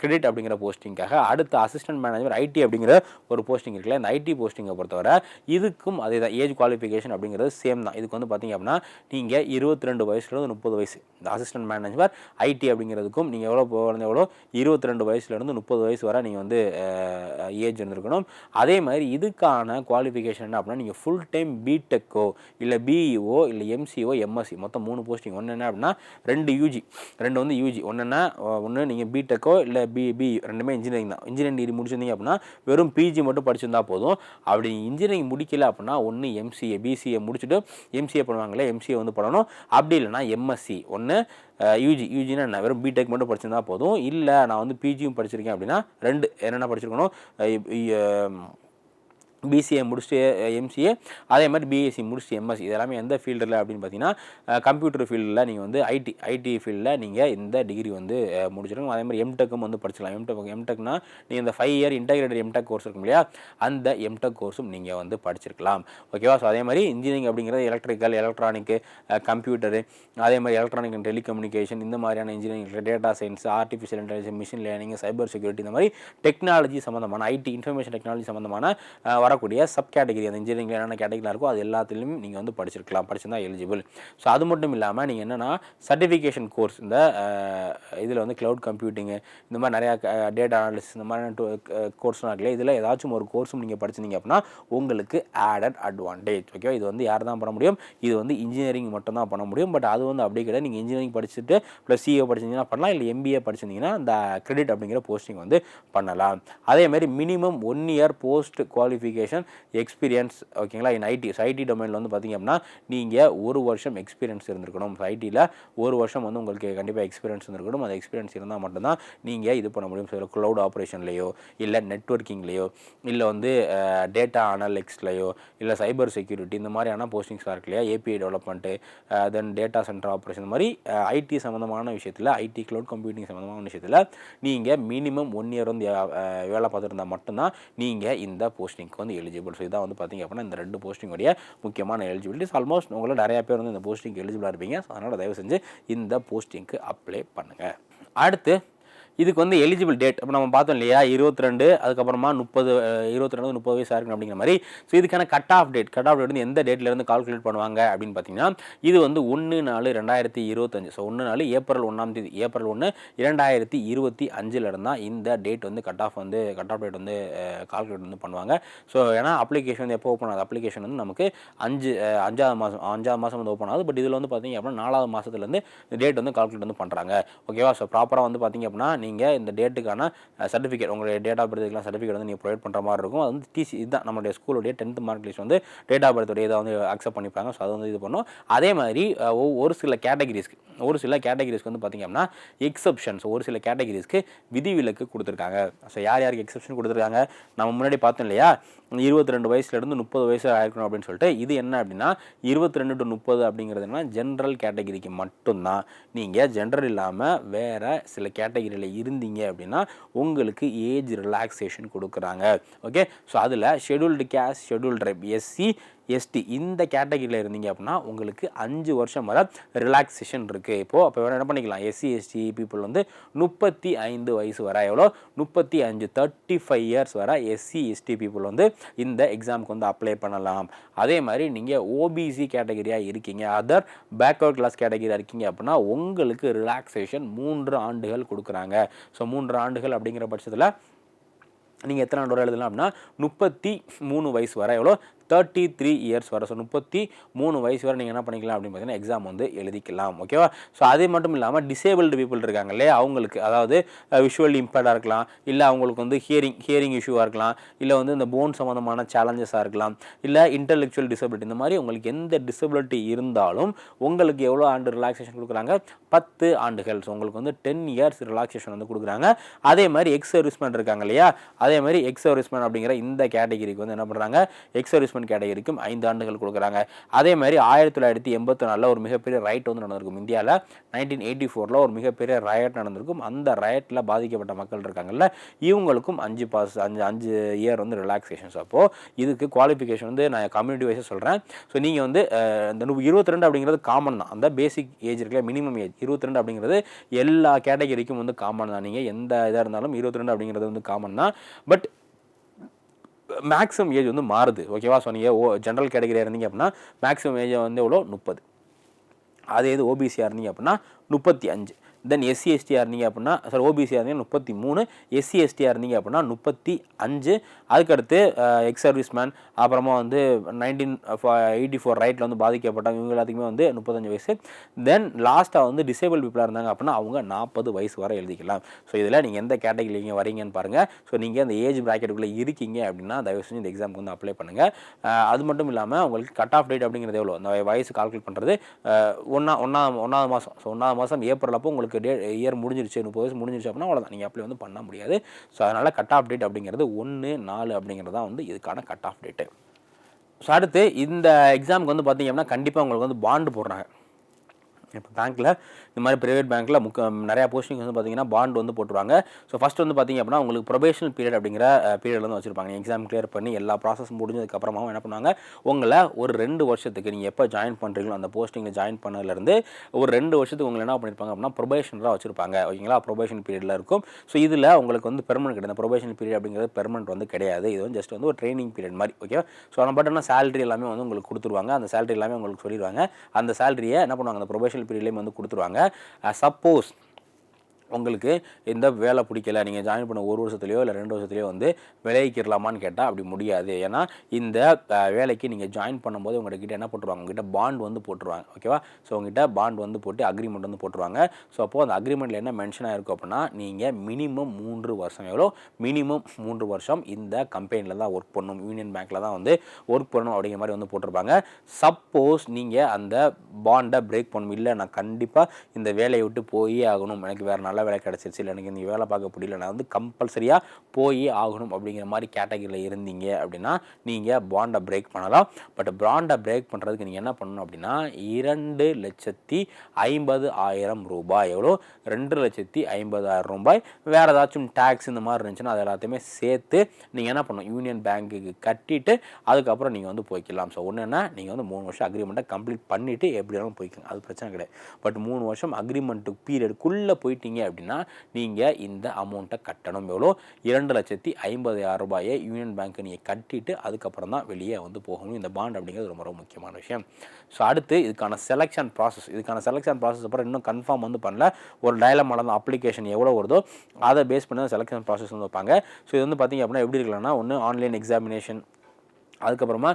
கிரெடிட் அப்படிங்கிற போஸ்டிங்காக அடுத்த அசிஸ்டன்ட் மேனேஜர் ஐடி அப்படிங்கிற ஒரு போஸ்டிங் இருக்குல்ல இந்த ஐடி போஸ்டிங்கை பொறுத்தவரை இதுக்கும் அதே தான் ஏஜ் குவாலிஃபிகேஷன் அப்படிங்கிறது சேம் தான். இதுக்கு வந்து பார்த்தீங்க அப்படின்னா நீங்கள் இருபத்தி ரெண்டு வயசுலேருந்து முப்பது வயசு. இந்த அசிஸ்டன்ட் மேனேஜர் ஐடி அப்படிங்கிறதுக்கும் நீங்கள் எவ்வளோ போகிறது எவ்வளோ? இருபத்தி ரெண்டு வயசுலேருந்து முப்பது வயசு வரை நீங்கள் வந்து ஏஜ் இருந்திருக்கணும். அதே மாதிரி இதுக்கான குவாலிஃபிகேஷன் என்ன அப்படின்னா நீங்கள் ஃபுல் டைம் பிடெக்கோ இல்லை பிஇஓ இல்லை எம்சிஓ எம்எஸ்சி மொத்தம் மூணு போஸ்டிங் ஒன்று என்ன அப்படின்னா ரெண்டு ரெண்டு யூஜி ரெண்டு வந்து யூஜி ஒன்றுன்னா ஒன்று நீங்கள் பிடெக்கோ இல்லை பி பி ரெண்டுமே இன்ஜினியரிங் தான். இன்ஜினியரிங் டிகிரி முடிச்சிருந்தீங்க அப்படின்னா வெறும் பிஜி மட்டும் படிச்சிருந்தா போதும். அப்படி இன்ஜினியரிங் முடிக்கல அப்படின்னா ஒன்று எம்சிஏ பிசிஏ முடிச்சுட்டு எம்சிஏ பண்ணுவாங்களே எம்சிஏ வந்து பண்ணணும். அப்படி இல்லைன்னா எம்எஸ்சி ஒன்று யூஜி யூஜினா என்ன? வெறும் பிடெக் மட்டும் படிச்சிருந்தா போதும். இல்லை நான் வந்து பிஜியும் படிச்சிருக்கேன் அப்படின்னா ரெண்டு என்னென்ன படிச்சிருக்கணும்? பிசிஏ முடிச்சுட்டு எம்சிஏ அதே மாதிரி பிஎஸ்சி முடிச்சுட்டு எம்எஸ்சி இதெல்லாமே எந்த ஃபீல்டில் அப்படின்னு பார்த்தீங்கன்னா கம்ப்யூட்டர் ஃபீல்டில் நீங்கள் வந்து ஐடி ஐடி ஃபீல்டில் நீங்கள் இந்த டிகிரி வந்து முடிச்சிருக்கணும். அதே மாதிரி எம்டெக்கும் வந்து படிச்சிடலாம் எம்டெக் எம்டெக்னா நீங்கள் இந்த five year integrated MTech course இருக்கும் இல்லையா? அந்த எம்டெக் கோர்ஸும் நீங்கள் வந்து படிச்சிருக்கலாம். ஓகேவா ஸோ அதே மாதிரி இன்ஜினியரிங் அப்படிங்கிறது எலக்ட்ரிக்கல் எலக்ட்ரானிக்கு கம்ப்யூட்டரு அதே மாதிரி எலக்ட்ரானிக் அண்ட் டெலிகம்யூனிகேஷன் இந்த மாதிரியான engineering data science artificial intelligence machine learning cyber security இந்த மாதிரி டெக்னாலஜி சம்மந்தமான ஐடி இன்ஃபர்மேஷன் டெக்னாலஜி சம்மந்தமான வர வரக்கூடிய சப் கேட்டகரி அந்த இன்ஜினியரிங் என்னென்ன கேட்டகரியில் இருக்கோ அது எல்லாத்துலேயும் நீங்கள் வந்து படிச்சிருக்கலாம். படிச்சிருந்தா எலிஜிபிள் ஸோ அது மட்டும் இல்லாமல் நீங்கள் என்னென்னா சர்டிஃபிகேஷன் கோர்ஸ் இந்த இதில் வந்து க்ளவுட் கம்ப்யூட்டிங்கு இந்த மாதிரி நிறையா டேட்டா அனாலிசிஸ் இந்த மாதிரி கோர்ஸ்லாம் இருக்குல்ல இதில் ஏதாச்சும் ஒரு கோர்ஸும் நீங்கள் படிச்சிருந்தீங்க அப்படின்னா உங்களுக்கு ஆடட் அட்வான்டேஜ் ஓகே இது வந்து யார் தான் பண்ண முடியும்? இது வந்து இன்ஜினியரிங் மட்டும் தான் பண்ண முடியும். பட் அது வந்து அப்படி கிடையாது. நீங்கள் இன்ஜினியரிங் படிச்சுட்டு ப்ளஸ் சிஏ படிச்சிருந்தீங்கன்னா பண்ணலாம். இல்லை எம்பிஏ படிச்சிருந்தீங்கன்னா அந்த கிரெடிட் அப்படிங்கிற போஸ்டிங் வந்து பண்ணலாம். அதேமாதிரி minimum one year post qualification experience ஓகேங்களா? இன் ஐடி ஐடி டொமைனில் வந்து பார்த்தீங்க அப்படின்னா நீங்கள் ஒரு வருஷம் எக்ஸ்பீரியன்ஸ் இருந்திருக்கணும். ஐடியில் ஒரு வருஷம் வந்து உங்களுக்கு கண்டிப்பாக எக்ஸ்பீரியன்ஸ் இருந்திருக்கணும். அந்த எக்ஸ்பீரியன்ஸ் இருந்தால் மட்டும்தான் நீங்கள் இது பண்ண முடியும். சில க்ளவுட் ஆப்ரேஷன்லையோ இல்லை நெட்ஒர்க்கிங்லேயோ இல்லை வந்து டேட்டா அனாலிக்ஸ்லையோ இல்லை சைபர் செக்யூரிட்டி இந்த மாதிரியான போஸ்டிங்ஸ்லாம் இருக்கு இல்லையா? API development then data centre operation இந்த மாதிரி ஐடி சம்மந்தமான விஷயத்தில் ஐடி க்ளவுட் கம்ப்யூட்டிங் சம்மந்தமான விஷயத்தில் நீங்கள் மினிமம் ஒன் இயர் வந்து வேலை பார்த்துருந்தா மட்டும்தான் நீங்கள் இந்த போஸ்டிங்க்கு வந்து எலிஜிபிள் ஸோ இதான் வந்து பார்த்திங்க அப்படின்னா இந்த ரெண்டு போஸ்டிங்குடைய முக்கியமான எலிஜிபிலிட்டிஸ் ஆல்மோஸ்ட் உங்களை நிறைய பேர் வந்து இந்த போஸ்டிங்க்கு எலிஜிபிளாக இருப்பீங்க. ஸோ அதனால் தயவு செஞ்சு இந்த போஸ்டிங்க்கு அப்ளை பண்ணுங்கள் அடுத்து இதுக்கு வந்து எலிஜிபிள் டேட் இப்போ நம்ம பார்த்தோம் இல்லையா? இருபத்தி ரெண்டு அதுக்கப்புறமா முப்பது இருபத்தி ரெண்டு முப்பது வயசு இருக்கணும் அப்படிங்கிற மாதிரி. ஸோ இதுக்கான cut off date cut off date வந்து எந்த டேட்லேருந்து கால்குலேட் பண்ணுவாங்க அப்படின்னு பார்த்தீங்கன்னா இது வந்து ஒன்று நாலு ரெண்டாயிரத்தி இருபத்தஞ்சு. ஸோ ஒன்று நாலு ஏப்ரல் ஒன்றாம் தேதி. ஏப்ரல் ஒன்று இரண்டாயிரத்தி இருபத்தி அஞ்சில் இருந்தால் இந்த டேட் வந்து கட் ஆஃப் வந்து கட் ஆஃப் டேட் வந்து கால்குலேட் வந்து பண்ணுவாங்க. ஸோ ஏன்னா அப்ளிகேஷன் வந்து எப்போ ஓப்பன் ஆகுது? அப்ளிகேஷன் வந்து நமக்கு அஞ்சு அஞ்சாவது மாதம் அஞ்சாவது மாதம் வந்து ஓப்பன் ஆகுது. பட் இதில் வந்து பார்த்தீங்க அப்படின்னா நாலாவது மாதத்துலேருந்து டேட் வந்து கால்குலேட் வந்து பண்ணுறாங்க ஓகேவா ஸோ ப்ராப்பராக வந்து பார்த்தீங்க அப்படின்னா நீங்கள் இந்த டேட்டுக்கான சர்டிஃபிகேட் உங்களுடைய டேட் ஆஃப் பர்த்துக்கெலாம் சர்டிஃபிகேட் வந்து நீங்கள் ப்ரொவைட் பண்ணுற மாதிரி இருக்கும். அது வந்து டிசி இதுதான் நம்மளுடைய ஸ்கூலுடைய டென்த் மார்க் லிஸ்ட் வந்து டேட் ஆஃப் பர்த்துடைய இதை வந்து அக்செப்ட் பண்ணிப்பாங்க. ஸோ அது வந்து இது பண்ணும். அதே மாதிரி ஒரு சில கேட்டகரிஸ்க்கு ஒரு சில கேட்டகரிஸ்க்கு வந்து பார்த்தீங்க அப்படின்னா எக்ஸப்ஷன்ஸ் ஒரு சில கேட்டகரிஸ்க்கு விதிவிலக்கு கொடுத்துருக்காங்க. ஸோ யார் யாருக்கு எக்ஸப்ஷன் கொடுத்துருக்காங்க? நம்ம முன்னாடி பார்த்தோம் இல்லையா? இருபத்தி ரெண்டு வயசுலேருந்து முப்பது வயசு ஆயிருக்கணும் அப்படின்னு சொல்லிட்டு இது என்ன அப்படின்னா இருபத்தி ரெண்டு டு முப்பது அப்படிங்கிறது என்ன ஜென்ரல் கேட்டகரிக்கு மட்டும்தான். நீங்கள் ஜென்ரல் இல்லாமல் வேறு சில கேட்டகரியில் இருந்தீங்க அப்படின்னா உங்களுக்கு ஏஜ் ரிலாக்ஸேஷன் கொடுக்குறாங்க. ஓகே ஸோ அதில் scheduled caste scheduled tribe SC ST இந்த கேட்டகரியில் இருந்தீங்க அப்படின்னா உங்களுக்கு அஞ்சு வருஷம் வர ரிலாக்ஸேஷன் இருக்குது இப்போது அப்போ வேறு என்ன பண்ணிக்கலாம்? எஸ்சி எஸ்டி பீப்புள் வந்து முப்பத்தி ஐந்து வயசு வர எவ்வளோ? முப்பத்தி அஞ்சு தேர்ட்டி ஃபைவ் இயர்ஸ் வர எஸ்சி எஸ்டி பீப்புள் வந்து இந்த எக்ஸாமுக்கு வந்து அப்ளை பண்ணலாம். அதே மாதிரி நீங்கள் ஓபிசி கேட்டகரியாக இருக்கீங்க. அதர் பேக்வர்ட் கிளாஸ் கேட்டகரியாக இருக்கீங்க அப்படின்னா உங்களுக்கு ரிலாக்ஸேஷன் மூன்று ஆண்டுகள் கொடுக்குறாங்க. ஸோ மூன்று ஆண்டுகள் அப்படிங்கிற பட்சத்தில் நீங்கள் எத்தனை ஆண்டு வரை எழுதலாம் அப்படின்னா முப்பத்தி மூணு வயசு வரை எவ்வளோ தேர்ட்டி த்ரீ இயர்ஸ் வர. ஸோ முப்பத்தி மூணு வயசு வரை நீங்கள் என்ன பண்ணிக்கலாம் அப்படின்னு பார்த்தீங்கன்னா எக்ஸாம் வந்து எழுதிக்கலாம். ஓகேவா ஸோ அது மட்டும் இல்லாமல் டிசேபிள்டு பீப்புள் இருக்காங்க இல்லையா? அவங்களுக்கு அதாவது விஷுவல் இம்பேர்டாக இருக்கலாம். இல்லை அவங்களுக்கு வந்து ஹியரிங் ஹியரிங் இஷ்யூவாக இருக்கலாம். இல்லை வந்து இந்த போன் சம்மந்தமான சேலஞ்சஸாக இருக்கலாம். இல்லை இன்டெலெக்சுவல் டிசபிலிட்டி இந்த மாதிரி உங்களுக்கு எந்த டிசபிலிட்டி இருந்தாலும் உங்களுக்கு எவ்வளோ ஆண்டு ரிலாக்ஸேஷன் கொடுக்குறாங்க? பத்து ஆண்டுகள். ஸோ உங்களுக்கு வந்து டென் இயர்ஸ் ரிலாக்ஸேஷன் வந்து கொடுக்குறாங்க. அதே மாதிரி எக்ஸ் சர்வீஸ்மேன் இருக்காங்க இல்லையா? அதே மாதிரி எக்ஸ் சர்வீஸ்மேன் அப்படிங்கிற இந்த கேட்டகிரிக்கு வந்து என்ன பண்ணுறாங்க எக்ஸ் சர்வீஸ்மேன் கேட்டகிரிக்கும் ஐந்து ஆண்டுகள் கொடுக்குறாங்க. அதே மாதிரி ஆயிரத்தி தொள்ளாயிரத்தி எண்பத்தி நாலில் ஒரு மிகப்பெரிய ரைட் வந்து நடந்திருக்கும். இந்தியாவில் நைன்டீன் எயிட்டி ஃபோரில் ஒரு மிகப்பெரிய ரயட் நடந்திருக்கும். அந்த ரயட்டில் பாதிக்கப்பட்ட மக்கள் இருக்காங்கல்ல இவங்களுக்கும் அஞ்சு பாஸ் அஞ்சு அஞ்சு இயர் வந்து ரிலாக்ஸேஷன்ஸ் அப்போது இதுக்கு குவாலிஃபிகேஷன் வந்து நான் கம்யூனிட்டி வைஸாக சொல்கிறேன் ஸோ நீங்கள் வந்து இந்த இருபத்தி ரெண்டு அப்படிங்கிறது காமன் தான். அந்த பேசிக் ஏஜ் இருக்குல்ல மினிமம் ஏஜ் இருபத்தி ரெண்டு அப்படிங்கிறது எல்லா கேட்டகரிக்கும் வந்து காமன் தான். நீங்கள் எந்த இதாக இருந்தாலும் இருபத்தி ரெண்டு அப்படிங்கிறது வந்து காமன் தான். பட் மேக்ஸிமம் ஏஜ் வந்து மாறுது. ஓகேவா ஸோ நீங்கள் ஓ ஜென்ரல் கேட்டகரியாக இருந்தீங்க அப்படின்னா மேக்ஸிமம் ஏஜ் வந்து எவ்வளோ? முப்பது. அதே இது ஓபிசியாக இருந்தீங்க அப்படின்னா முப்பத்தி அஞ்சு. தென் எஸ்சி எஸ்டியாக இருந்தீங்க அப்படின்னா சார் ஓபிசியாக இருந்தீங்க முப்பத்தி மூணு எஸ்சி எஸ்டியாக இருந்தீங்க அப்படின்னா முப்பத்தி அஞ்சு. அதுக்கடுத்து எக்ஸ் சர்வீஸ் மேன் அப்புறமா வந்து நைன்டீன் எயிட்டி ஃபோர் ரைட்டில் வந்து பாதிக்கப்பட்டாங்க இவங்க எல்லாத்துக்குமே வந்து முப்பத்தஞ்சு வயசு. தென் லாஸ்ட்டாக வந்து டிசேபிள் பீப்புளாக இருந்தாங்க அப்படின்னா அவங்க நாற்பது வயசு வரை எழுதிக்கலாம். ஸோ இதில் நீங்கள் எந்த கேட்டகரியில் வரீங்கன்னு பாருங்கள் ஸோ நீங்கள் அந்த ஏஜ் ப்ராக்கெட்டுக்குள்ளே இருக்கீங்க அப்படின்னா தயவு செஞ்சு இந்த எக்ஸாமுக்கு வந்து அப்ளை பண்ணுங்கள் அது மட்டும் இல்லாமல் உங்களுக்கு கட் ஆஃப் டேட் அப்படிங்கிறது எவ்வளோ அந்த வயசு கால்குலேட் பண்ணுறது ஒன்றா ஒன்றா ஒன்றாவது மாதம் ஸோ ஒன்றாவது மாதம் ஏப்ரல் அப்போ உங்களுக்கு டே இயர் முடிஞ்சிருச்சு முப்பது வயசு முடிஞ்சிருச்சு அப்படின்னா அவ்வளோதான் நீங்கள் அப்ளை வந்து பண்ண முடியாது. ஸோ அதனால் கட் ஆஃப் டேட் அப்படிங்கிறது ஒன்று நாலு அப்படிங்கிறது தான் வந்து இதுக்கான கட் ஆஃப் டேட்டு ஸோ அடுத்து இந்த எக்ஸாமுக்கு வந்து பார்த்தீங்க அப்படின்னா கண்டிப்பாக உங்களுக்கு வந்து பாண்டு போடுறாங்க. இப்போ பேங்க்கில் இந்த மாதிரி ப்ரைவேட் பேங்க்கில் முக்க நிறையா போஸ்டிங் வந்து பார்த்தீங்கன்னா பாண்ட் வந்து போட்டுருவாங்க. ஸோ ஃபஸ்ட் வந்து பார்த்தீங்க அப்படின்னா உங்களுக்கு ப்ரொபேஷனல் பீரியட் அப்படிங்கிற பீரியட் வந்து வச்சுருப்பாங்க. எக்ஸாம் கிளியர் பண்ணி எல்லா ப்ராசஸ் முடிஞ்சதுக்கப்புறமாவும் என்ன பண்ணுவாங்க உங்களை ஒரு ரெண்டு வருஷத்துக்கு நீங்கள் எப்போ ஜாயின் பண்ணுறீங்களோ அந்த போஸ்டிங்கில் ஜாயின் பண்ணதுலேருந்து ஒரு ரெண்டு வருஷத்துக்கு உங்களை என்ன பண்ணியிருப்பாங்க அப்படின்னா ப்ரொபேஷனராக வச்சுருப்பாங்க. ஓகேங்களா? ப்ரொபேஷன் பீரியடில் இருக்கும். ஸோ இதில் உங்களுக்கு வந்து பெர்மனன்ட் கிடையாது. ப்ரொபேஷன் பீரியட் அப்படிங்கிறது பெர்மனன்ட் வந்து கிடையாது. இது வந்து ஜஸ்ட் வந்து ஒரு ட்ரைனிங் பீரியட் மாதிரி ஓகே ஸோ நம்ம பட் ஆனால் சேலரி எல்லாமே வந்து உங்களுக்கு கொடுத்துருவாங்க. அந்த சேலரி எல்லாமே உங்களுக்கு சொல்லிடுவாங்க. அந்த சேலரியை என்ன பண்ணுவாங்க? அந்த ப்ரொபேஷன் பீரியட்லேயும் வந்து கொடுத்துருவாங்க. சப்போஸ் உங்களுக்கு இந்த வேலை பிடிக்கல நீங்கள் ஜாயின் பண்ண ஒரு வருஷத்துலையோ இல்லை ரெண்டு வருஷத்துலையோ வந்து விளைவிக்கிறலாமான்னு கேட்டால் அப்படி முடியாது. ஏன்னா இந்த வேலைக்கு நீங்கள் ஜாயின் பண்ணும்போது உங்கள்கிட்ட என்ன போட்டுருவாங்க? உங்ககிட்ட பாண்ட் வந்து போட்டுருவாங்க. ஓகேவா ஸோ உங்ககிட்ட பாண்ட் வந்து போட்டு அக்ரிமெண்ட் வந்து போட்டுருவாங்க. ஸோ அப்போது அந்த அக்ரிமெண்ட்டில் என்ன மென்ஷன் ஆயிருக்கும் அப்படின்னா நீங்கள் மினிமம் மூன்று வருஷம் எவ்வளோ? மினிமம் மூன்று வருஷம் இந்த கம்பெனியில் தான் ஒர்க் பண்ணணும். யூனியன் பேங்க்கில் தான் வந்து ஒர்க் பண்ணணும் அப்படிங்கிற மாதிரி வந்து போட்டிருப்பாங்க. சப்போஸ் நீங்கள் அந்த பாண்டை பிரேக் பண்ணணும். இல்லை நான் கண்டிப்பாக இந்த வேலையை விட்டு போயே ஆகணும். எனக்கு வேறு நல்ல வேலை கிடச்சிருச்சு. இல்லை எனக்கு நீங்கள் வேலை பார்க்க முடியல நான் வந்து கம்பல்சரியாக போய் ஆகணும் அப்படிங்கிற மாதிரி கேட்டகரியில் இருந்தீங்க அப்படின்னா நீங்கள் பாண்டை பிரேக் பண்ணலாம். பட் பாண்டை பிரேக் பண்ணுறதுக்கு நீங்கள் என்ன பண்ணணும் அப்படின்னா இரண்டு லட்சத்தி ஐம்பது ஆயிரம் ரூபாய் எவ்வளோ? ரெண்டு லட்சத்தி ஐம்பதாயிரம் ரூபாய். வேறு ஏதாச்சும் டேக்ஸ் இந்த மாதிரி இருந்துச்சுன்னா அது எல்லாத்தையுமே சேர்த்து நீங்கள் என்ன பண்ணணும்? யூனியன் பேங்க்குக்கு கட்டிட்டு அதுக்கப்புறம் நீங்கள் வந்து போய்க்கலாம். ஸோ ஒன்று என்ன? நீங்கள் வந்து மூணு வருஷம் அக்ரிமெண்ட்டை கம்ப்ளீட் பண்ணிவிட்டு எப்படி வேணாலும் போய்க்கோங்க. அது பிரச்சனை கிடையாது. பட் மூணு வருஷம் அக்ரிமெண்ட்டு பீரியடுக்குள்ளே போயிட்டீங்க அப்படின்னா நீங்கள் இந்த அமௌண்ட்டை கட்டணும். எவ்வளோ? இரண்டு லட்சத்தி ஐம்பதாயிரம் ரூபாயை யூனியன் பேங்க்கு நீங்கள் கட்டிட்டு அதுக்கப்புறம் தான் வெளியே வந்து போகணும் இந்த பாண்ட் அப்படிங்கிறது ரொம்ப ரொம்ப முக்கியமான விஷயம். ஸோ அடுத்து இதுக்கான செலெக்ஷன் ப்ராசஸ் இதுக்கான செலெக்ஷன் ப்ராசஸ் அப்புறம் இன்னும் கன்ஃபார்ம் வந்து பண்ணல. ஒரு டயலம் அளந்த அப்ளிகேஷன் எவ்வளோ வருதோ அதை பேஸ் பண்ணி செலெக்ஷன் ப்ராசஸ் வந்து வைப்பாங்க. ஸோ இது வந்து பார்த்திங்க அப்படின்னா எப்படி இருக்கலாம்னா ஒன்று ஆன்லைன் எக்ஸாமினேஷன் அதுக்கப்புறமா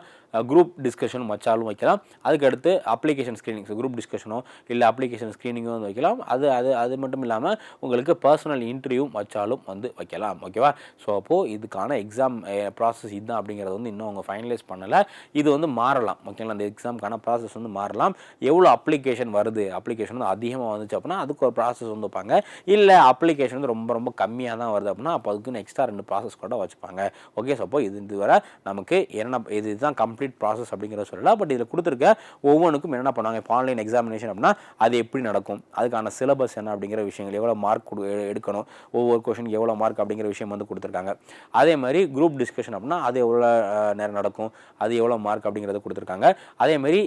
குரூப் டிஸ்கஷன் வச்சாலும் வைக்கலாம். அதுக்கடுத்து அப்ளிகேஷன் ஸ்க்ரீனிங் ஸோ குரூப் டிஸ்கஷனோ இல்லை அப்ளிகேஷன் ஸ்க்ரீனிங்கோ வந்து வைக்கலாம். அது அது அது மட்டும் இல்லாமல் உங்களுக்கு பர்சனல் இன்டர்வியூ வச்சாலும் வந்து வைக்கலாம். ஓகேவா ஸோ அப்போது இதுக்கான எக்ஸாம் ப்ராசஸ் இதுதான் அப்படிங்கிறது வந்து இன்னும் அவங்க ஃபைனலைஸ் பண்ணலை. இது வந்து மாறலாம். ஓகேங்களா அந்த எக்ஸாமுக்கான ப்ராசஸ் வந்து மாறலாம். எவ்வளோ அப்ளிகேஷன் வருது? அப்ளிகேஷன் வந்து அதிகமாக வந்துச்சு அப்படின்னா அதுக்கு ஒரு ப்ராசஸ் வந்து வைப்பாங்க. இல்லை அப்ளிகேஷன் வந்து ரொம்ப ரொம்ப கம்மியாக தான் வருது அப்படின்னா அப்போ அதுக்குன்னு எக்ஸ்ட்ரா ரெண்டு ப்ராசஸ் கூட வச்சுப்பாங்க. ஓகே ஸோ அப்போ இது இதுவரை நமக்கு என்ன இது இதுதான் கம்ப்ளீட் ப்ராசஸ் அப்படிங்கிறத சொல்லலாம் பட் இதில் கொடுத்துருக்க ஒவ்வொன்றுக்கும் என்ன பண்ணுவாங்க? இப்போ ஆன்லைன் எக்ஸாமினேஷன் அப்படின்னா அது எப்படி நடக்கும்? அதுக்கான சிலபஸ் என்ன அப்படிங்கிற விஷயங்கள் எவ்வளோ மார்க் கொடு எடுக்கணும்? ஒவ்வொரு கொஷனுக்கு எவ்வளோ மார்க் அப்படிங்கிற விஷயம் வந்து கொடுத்துருக்காங்க. அதே மாதிரி குரூப் டிஸ்கஷன் அப்படின்னா அது எவ்வளோ நேரம் நடக்கும்? அது எவ்வளோ மார்க் அப்படிங்கிறத கொடுத்துருக்காங்க. அதே மாதிரி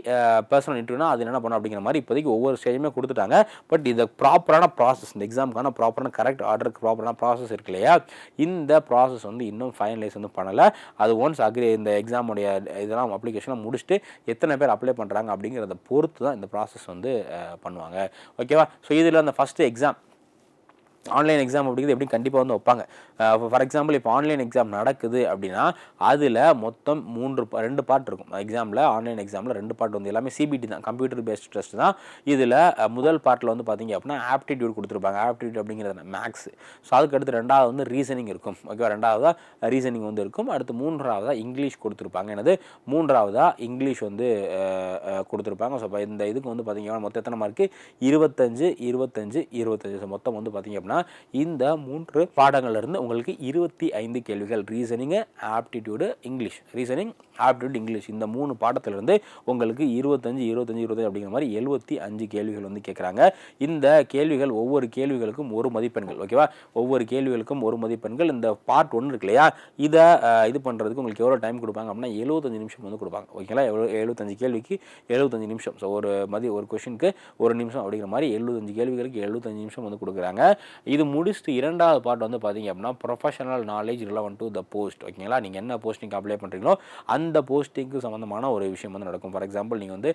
பர்சனல் இன்டர்வியூனா அது என்ன பண்ணும் அப்படிங்கிற மாதிரி இப்போதைக்கு ஒவ்வொரு ஸ்டேஜுமே கொடுத்துட்டாங்க. பட் இது ப்ராப்பரான ப்ராசஸ் இந்த எக்ஸாமுக்கான ப்ராப்பரான கரெக்ட் ஆர்டருக்கு ப்ராப்பரான ப்ராசஸ் இருக்கு இல்லையா? இந்த ப்ராசஸ் வந்து இன்னும் ஃபைனலைஸ் வந்து பண்ணலை. அது ஒன்ஸ் அக்ரி இந்த எக்ஸாமுடைய இதெல்லாம் அப்ளிகேஷனை முடிச்சுட்டு எத்தனை பேர் அப்ளை பண்ணுறாங்க அப்படிங்கிறத பொறுத்து தான் இந்த ப்ராசஸ் வந்து பண்ணுவாங்க. ஓகேவா ஸோ இதில் அந்த ஃபஸ்ட்டு எக்ஸாம் ஆன்லைன் எக்ஸாம் அப்படிங்கிறது எப்படி கண்டிப்பாக வந்து வைப்பாங்க. ஃபார் எக்ஸாம்பிள் இப்போ ஆன்லைன் எக்ஸாம் நடக்குது அப்படின்னா அதில் மொத்தம் மூன்று ரெண்டு பார்ட் இருக்கும். எக்ஸாமில் ஆன்லைன் எக்ஸாமில் ரெண்டு பார்ட் வந்து எல்லாமே சிபிடி தான். கம்ப்யூட்டர் பேஸ்ட் டெஸ்ட் தான். இதில் முதல் பார்ட்டில் வந்து பார்த்தீங்க அப்படின்னா ஆப்டிடியூட் கொடுத்துருப்பாங்க. ஆப்டிடியூட் அப்படிங்கிறது மேக்ஸ் ஸோ அதுக்கு அடுத்து ரெண்டாவது வந்து ரீசனிங் இருக்கும். ஓகேவா ரெண்டாவதாக ரீசனிங் வந்து இருக்கும். அடுத்து மூன்றாவதாக இங்கிலீஷ் கொடுத்துருப்பாங்க. என்னது? மூன்றாவதாக இங்கிலீஷ் வந்து கொடுத்துருப்பாங்க. ஸோ இந்த இதுக்கு வந்து பார்த்தீங்கன்னா மொத்தம் எத்தனை மார்க்கு இருபத்தஞ்சு இருபத்தஞ்சு இருபத்தஞ்சு. ஸோ மொத்தம் வந்து பார்த்திங்க அப்படின்னா இந்த மூன்று பாடங்கள்லேருந்து உங்களுக்கு இருபத்தி ஐந்து கேள்விகள். Reasoning aptitude English reasoning aptitude English இந்த மூணு பாடத்திலிருந்து உங்களுக்கு இருபத்தஞ்சு இருபத்தஞ்சு இருபத்தஞ்சு அப்படிங்கிற மாதிரி எழுபத்தி அஞ்சு கேள்விகள் வந்து கேட்குறாங்க இந்த கேள்விகள் ஒவ்வொரு கேள்விகளுக்கும் ஒரு மதிப்பெண்கள் ஓகேவா ஒவ்வொரு கேள்விகளுக்கும் ஒரு மதிப்பெண்கள். இந்த பார்ட் ஒன்று இருக்கு இல்லையா? இதை இது பண்ணுறதுக்கு உங்களுக்கு எவ்வளோ டைம் கொடுப்பாங்க அப்படின்னா எழுபத்தஞ்சு நிமிஷம் வந்து கொடுப்பாங்க. ஓகேங்களா எவ்வளோ எழுபத்தஞ்சு கேள்விக்கு எழுபத்தஞ்சு நிமிஷம். ஸோ ஒரு மதி ஒரு கொஷினுக்கு ஒரு நிமிஷம் அப்படிங்கிற மாதிரி எழுபத்தஞ்சு கேள்விகளுக்கு எழுபத்தஞ்சு நிமிஷம் வந்து கொடுக்குறாங்க. இது முடிச்சுட்டு இரண்டாவது பார்ட் வந்து பார்த்தீங்க அப்படின்னா professional knowledge relevant to the post ஓகேங்களா நீங்கள் என்ன போஸ்டிங் அப்ளை பண்ணுறீங்களோ அந்த போஸ்டிங்க்கு சம்மந்தமான ஒரு விஷயம் வந்து நடக்கும். ஃபார் எக்ஸாம்பிள் நீங்கள் வந்து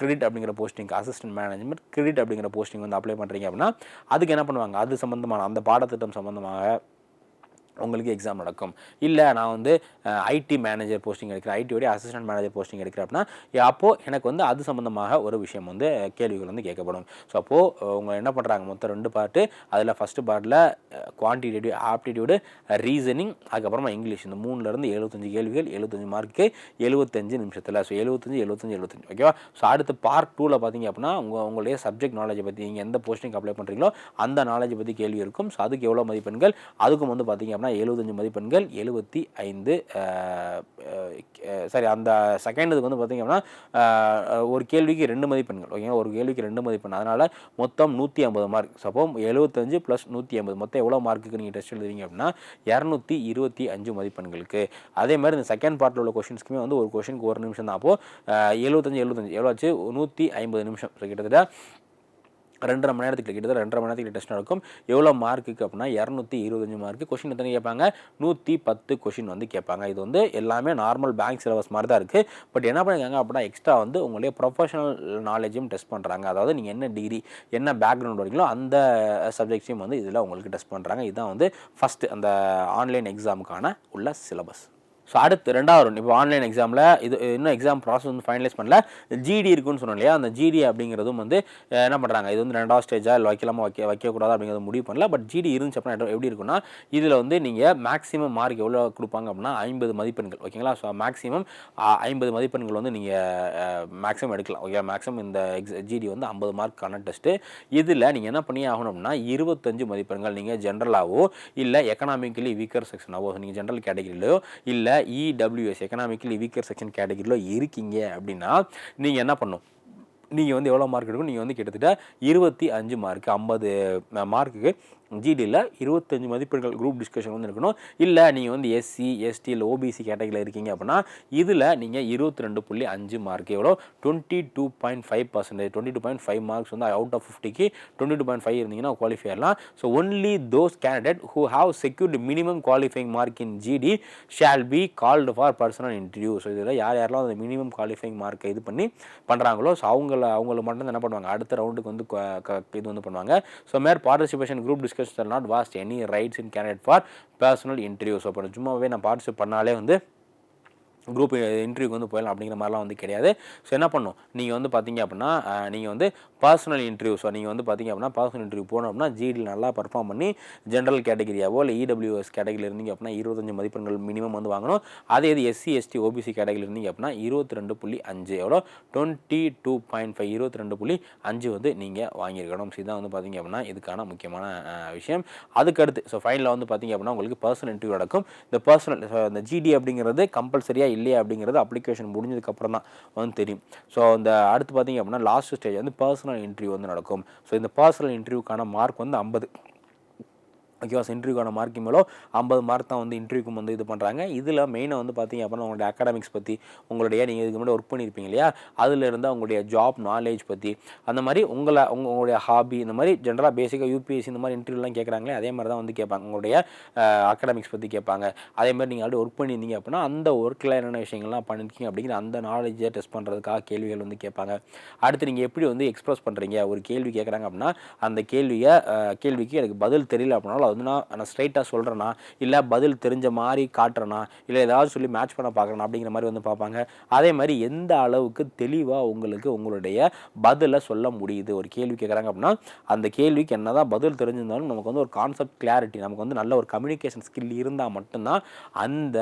கிரெடிட் அப்படிங்கிற போஸ்டிங் அசிஸ்டன்ட் மேனேஜ்மெண்ட் கிரெடிட் அப்படிங்கிற போஸ்டிங் வந்து அப்ளை பண்ணுறீங்க அப்படின்னா அதுக்கு என்ன பண்ணுவாங்க? அது சம்மந்தமான அந்த பாடத்திட்டம் சம்மந்தமாக உங்களுக்கு எக்ஸாம் நடக்கும். இல்லை நான் வந்து ஐடி மேனேஜர் போஸ்டிங் எடுக்கிறேன். ஐடியோடைய அசிஸ்டன்ட் மேனேஜர் போஸ்டிங் எடுக்கிறேன் அப்படின்னா அப்போது எனக்கு வந்து அது சம்மந்தமாக ஒரு விஷயம் வந்து கேள்விகள் வந்து கேட்கப்படும். ஸோ அப்போது அவங்க என்ன பண்ணுறாங்க மொத்தம் ரெண்டு பார்ட்டு அதில் ஃபஸ்ட்டு பார்ட்டில் குவான்டிடேட்டிவ் ஆப்டிடியூடு ரீசனிங் அதுக்கப்புறமா இங்கிலீஷ் இந்த மூணுலேருந்து எழுபத்தஞ்சு கேள்விகள் எழுபத்தஞ்சு மார்க்கு எழுபத்தஞ்சு நிமிஷத்தில். ஸோ எழுபத்தஞ்சு எழுபத்தஞ்சு எழுபத்தஞ்சு ஓகேவா ஸோ அடுத்து பார்ட் டூவில் பார்த்தீங்க அப்படின்னா உங்கள் உங்களுடைய சப்ஜெக்ட் நாலேஜை பற்றி நீங்கள் எந்த போஸ்டிங் அப்ளை பண்ணுறீங்களோ அந்த நாலேஜை பற்றி கேள்வி இருக்கும். ஸோ அதுக்கு எவ்வளோ மதிப்பெண்கள்? அதுக்கும் வந்து பார்த்தீங்க அப்படின்னா பார்த்தோம்னா எழுபத்தஞ்சு மதிப்பெண்கள் எழுபத்தி ஐந்து சாரி அந்த செகண்டுக்கு வந்து பார்த்தீங்க அப்படின்னா ஒரு கேள்விக்கு ரெண்டு மதிப்பெண்கள். ஓகேங்களா? ஒரு கேள்விக்கு ரெண்டு மதிப்பெண். அதனால் மொத்தம் நூற்றி ஐம்பது மார்க் சப்போ எழுபத்தஞ்சு ப்ளஸ் நூற்றி ஐம்பது. மொத்தம் எவ்வளோ மார்க்குக்கு நீங்கள் டெஸ்ட் எழுதுறீங்க அப்படின்னா இரநூத்தி இருபத்தி அஞ்சு மதிப்பெண்களுக்கு. அதே மாதிரி இந்த செகண்ட் பார்ட்டில் உள்ள கொஷின்ஸ்க்குமே வந்து ஒரு கொஷினுக்கு ஒரு நிமிஷம் தான் அப்போது எழுபத்தஞ்சு எழுபத்தஞ்சு. எவ்வளோ ஆச்சு? நூற்றி ஐம்பது நிமிஷம். கிட்டத்தட்ட ரெண்டரை மணி நேரத்துக்கு கிட்டத்தட்ட ரெண்டரை மணி நேரத்துக்கு டெஸ்ட் நடக்கும். எவ்வளோ மார்க்குக்கு அப்படின்னா இரநூத்தி இருபத்தஞ்சு மார்க்கு கொஷின் எத்தனை கேட்பாங்க? நூற்றி பத்து கொஷின் வந்து கேட்பாங்க. இது வந்து எல்லாமே நார்மல் பேங்க் சிலபஸ் மாதிரி தான் இருக்குது பட் என்ன பண்ணிருக்காங்க அப்படின்னா எக்ஸ்ட்ரா வந்து உங்களுடைய ப்ரொஃபஷனல் நாலேஜும் டெஸ்ட் பண்ணுறாங்க அதாவது நீங்கள் என்ன டிகிரி என்ன பேக்ரவுண்ட் வரீங்களோ அந்த சப்ஜெக்ட்ஸையும் வந்து இதில் உங்களுக்கு டெஸ்ட் பண்ணுறாங்க இதுதான் வந்து ஃபஸ்ட்டு அந்த ஆன்லைன் எக்ஸாமுக்கான உள்ள சிலபஸ் ஸோ அடுத்து ரெண்டாவது இப்போ ஆன்லைன் எக்ஸாமில் இது இன்னும் எக்ஸாம் ப்ராசஸ் வந்து ஃபைனலைஸ் பண்ணல. ஜிடி இருக்குன்னு சொன்னோம் இல்லையா? அந்த ஜிடி அப்படிங்கிறதும் வந்து என்ன பண்ணுறாங்க இது வந்து ரெண்டாவது ஸ்டேஜாக இல்லை வைக்கலாமா? வைக்க வைக்கக்கூடாது? அப்படிங்கிறத முடிவு பண்ணல. பட் ஜிடி இருந்துச்சு அப்படின்னா எப்படி- எப்படி இருக்குன்னா இதில் வந்து நீங்கள் மேக்ஸிமம் மார்க் எவ்வளோ கொடுப்பாங்க அப்படின்னா ஐம்பது மதிப்பெண்கள். ஓகேங்களா ஸோ மேக்ஸிமம் ஐம்பது மதிப்பெண்கள் வந்து நீங்கள் மேக்ஸிமம் எடுக்கலாம். ஓகே மேக்ஸிமம் இந்த எக்ஸ் ஜிடி வந்து ஐம்பது மார்க்கான டெஸ்ட்டு இதில் நீங்கள் என்ன பண்ணி ஆகணும் அப்படின்னா இருபத்தஞ்சு மதிப்பெண்கள் நீங்கள் ஜென்ரலாகவோ இல்லை எக்கனாமிக்கலி வீக்கர் செக்ஷனாவோ நீங்கள் ஜென்ரல் கேட்டகரியிலையோ இல்லை இடபிள்யூஎஸ் எக்கனாமிக்கலி வீக்கர் செக்ஷன் கேட்டகரியிலோ இருக்கீங்க அப்படின்னா நீங்கள் என்ன பண்ணும்? நீங்கள் வந்து எவ்வளோ மார்க் எடுக்கும் நீங்கள் வந்து கிட்டத்தட்ட இருபத்தி அஞ்சு மார்க் ஐம்பது மார்க்குக்கு ஜிடியில் இருபத்தஞ்சு மதிப்பெண்கள் குரூப் டிஸ்கஷன் வந்து இருக்கணும். இல்லை நீங்கள் வந்து எஸ்சி எஸ்டி இல்லை ஓபிசி கேட்டகரியில் இருக்கீங்க அப்படின்னா இதில் நீங்கள் இருபத்தி ரெண்டு புள்ளி அஞ்சு மார்க் எவ்வளோ twenty two point five percentage twenty two point five marks வந்து அவுட் ஆஃப் ஃபிஃப்டிக்கு டுவெண்ட்டி டூ பாயிண்ட் ஃபைவ் இருந்தீங்கன்னா குவாலிஃபை ஆகலாம் so only those candidate who have secured minimum qualifying mark in GD shall be called for personal interview so இதில் யார் யாரெல்லாம் அந்த minimum qualifying மார்க்கை இது பண்ணி பண்ணுறாங்களோ ஸோ அவங்கள அவங்கள மட்டும் என்ன பண்ணுவாங்க? அடுத்த ரவுண்டுக்கு வந்து இது வந்து பண்ணுவாங்க. So mere participation group discussion are not vest any rights in candidate for personal interviews so சும்மாவே நான் பார்ட்டிசிபேட் பண்ணாலே வந்து குரூப் இன்டர்வியூக்கு வந்து போயிடலாம் அப்படிங்கிற மாதிரிலாம் வந்து கிடையாது. ஸோ என்ன பண்ணும் நீங்கள் வந்து பார்த்தீங்க அப்படின்னா நீங்கள் வந்து பர்சனல் இன்டர்வியூ ஸோ நீங்கள் வந்து பார்த்தீங்க அப்படின்னா பர்சனல் இன்டர்வியூ போனோம் அப்படின்னா ஜிடியில் நல்லா பர்ஃபார்ம் பண்ணி ஜென்ரல் கேட்டகரியாவோ இல்லை இடபிள்யூஎஸ் கேட்டகரியில் இருந்தீங்க அப்படின்னா இருபத்தஞ்சு மதிப்பெண்கள் மினிமம் வந்து வாங்கணும். அதே இது எஸ்சி எஸ்டி ஓபிசி கேட்டகரியில் இருந்தீங்க அப்படின்னா இருபத்தி ரெண்டு புள்ளி அஞ்சு எவ்வளோ டுவெண்ட்டி டூ பாயிண்ட் ஃபைவ் இருபத்தி ரெண்டு புள்ளி அஞ்சு வந்து நீங்கள் வாங்கியிருக்கணும். ஸோ இதான் வந்து பார்த்தீங்க அப்படின்னா இதுக்கான முக்கியமான விஷயம். அதுக்கடுத்து ஸோ ஃபைனலில் வந்து பார்த்தீங்க அப்படின்னா உங்களுக்கு பர்சனல் இன்டர்வியூ நடக்கும். இந்த பர்சனல் இந்த ஜிடி அப்படிங்கிறது கம்பல்சரியாக இல்லையா அப்படிங்கிறது அப்ளிகேஷன் முடிஞ்சதுக்கப்புறம் தான் வந்து தெரியும். ஸோ இந்த அடுத்து பார்த்தீங்க அப்படின்னா லாஸ்ட் ஸ்டேஜ் வந்து பர்சனல் இன்டர்வியூ வந்து நடக்கும். ஸோ இந்த பர்சனல் இன்டர்வியூக்கான மார்க் வந்து ஐம்பது. ஓகேவா இன்டர்வியூக்கான மார்க்கு மேலோ ஐம்பது மார்க் தான் வந்து இன்டர்வியூக்கு வந்து இது பண்ணுறாங்க இதில் மெயினாக வந்து பார்த்தீங்க அப்படின்னா உங்களுடைய அகாடமிக்ஸ் பற்றி உங்களுடைய நீங்கள் இதுக்கு முன்னாடி ஒர்க் பண்ணியிருப்பீங்க இல்லையா? அதில் இருந்து உங்களுடைய ஜாப் நாலேஜ் பற்றி அந்த மாதிரி உங்களை உங்க உங்களுடைய ஹாபி இந்த மாதிரி ஜென்ரலாக பேசிக்காக யூபிஎஸ்சி இந்த மாதிரி இன்டர்வியூலாம் கேட்குறாங்களே அதே மாதிரி தான் வந்து கேட்பாங்க. உங்களுடைய அகாடமிக்ஸ் பற்றி கேட்பாங்க. அதே மாதிரி நீங்கள் ஆல்ரெடி ஒர்க் பண்ணியிருந்தீங்க அப்படின்னா அந்த ஒர்க்கில் என்னென்ன விஷயங்கள்லாம் பண்ணியிருக்கீங்க அப்படிங்கிற அந்த நாலேஜை டெஸ்ட் பண்ணுறதுக்காக கேள்விகள் வந்து கேட்பாங்க. அடுத்து நீங்கள் எப்படி வந்து எக்ஸ்ப்ரெஸ் பண்ணுறீங்க ஒரு கேள்வி கேட்குறாங்க அப்படின்னா அந்த கேள்வியை கேள்விக்கு எனக்கு பதில் தெரியல அப்படின்னாலும் அது வந்து நான் நான் ஸ்ட்ரைட்டாக சொல்கிறேன்னா இல்லை பதில் தெரிஞ்ச மாதிரி காட்டுறேன்னா இல்லை ஏதாவது சொல்லி மேட்ச் பண்ண பார்க்குறேனா அப்படிங்கிற மாதிரி வந்து பார்ப்பாங்க. அதே மாதிரி எந்த அளவுக்கு தெளிவாக உங்களுக்கு உங்களுடைய பதிலை சொல்ல முடியுது? ஒரு கேள்வி கேட்குறாங்க அப்படின்னா அந்த கேள்விக்கு என்ன தான் பதில் தெரிஞ்சிருந்தாலும் நமக்கு வந்து ஒரு கான்செப்ட் கிளாரிட்டி நமக்கு வந்து நல்ல ஒரு கம்யூனிகேஷன் ஸ்கில் இருந்தால் மட்டும்தான் அந்த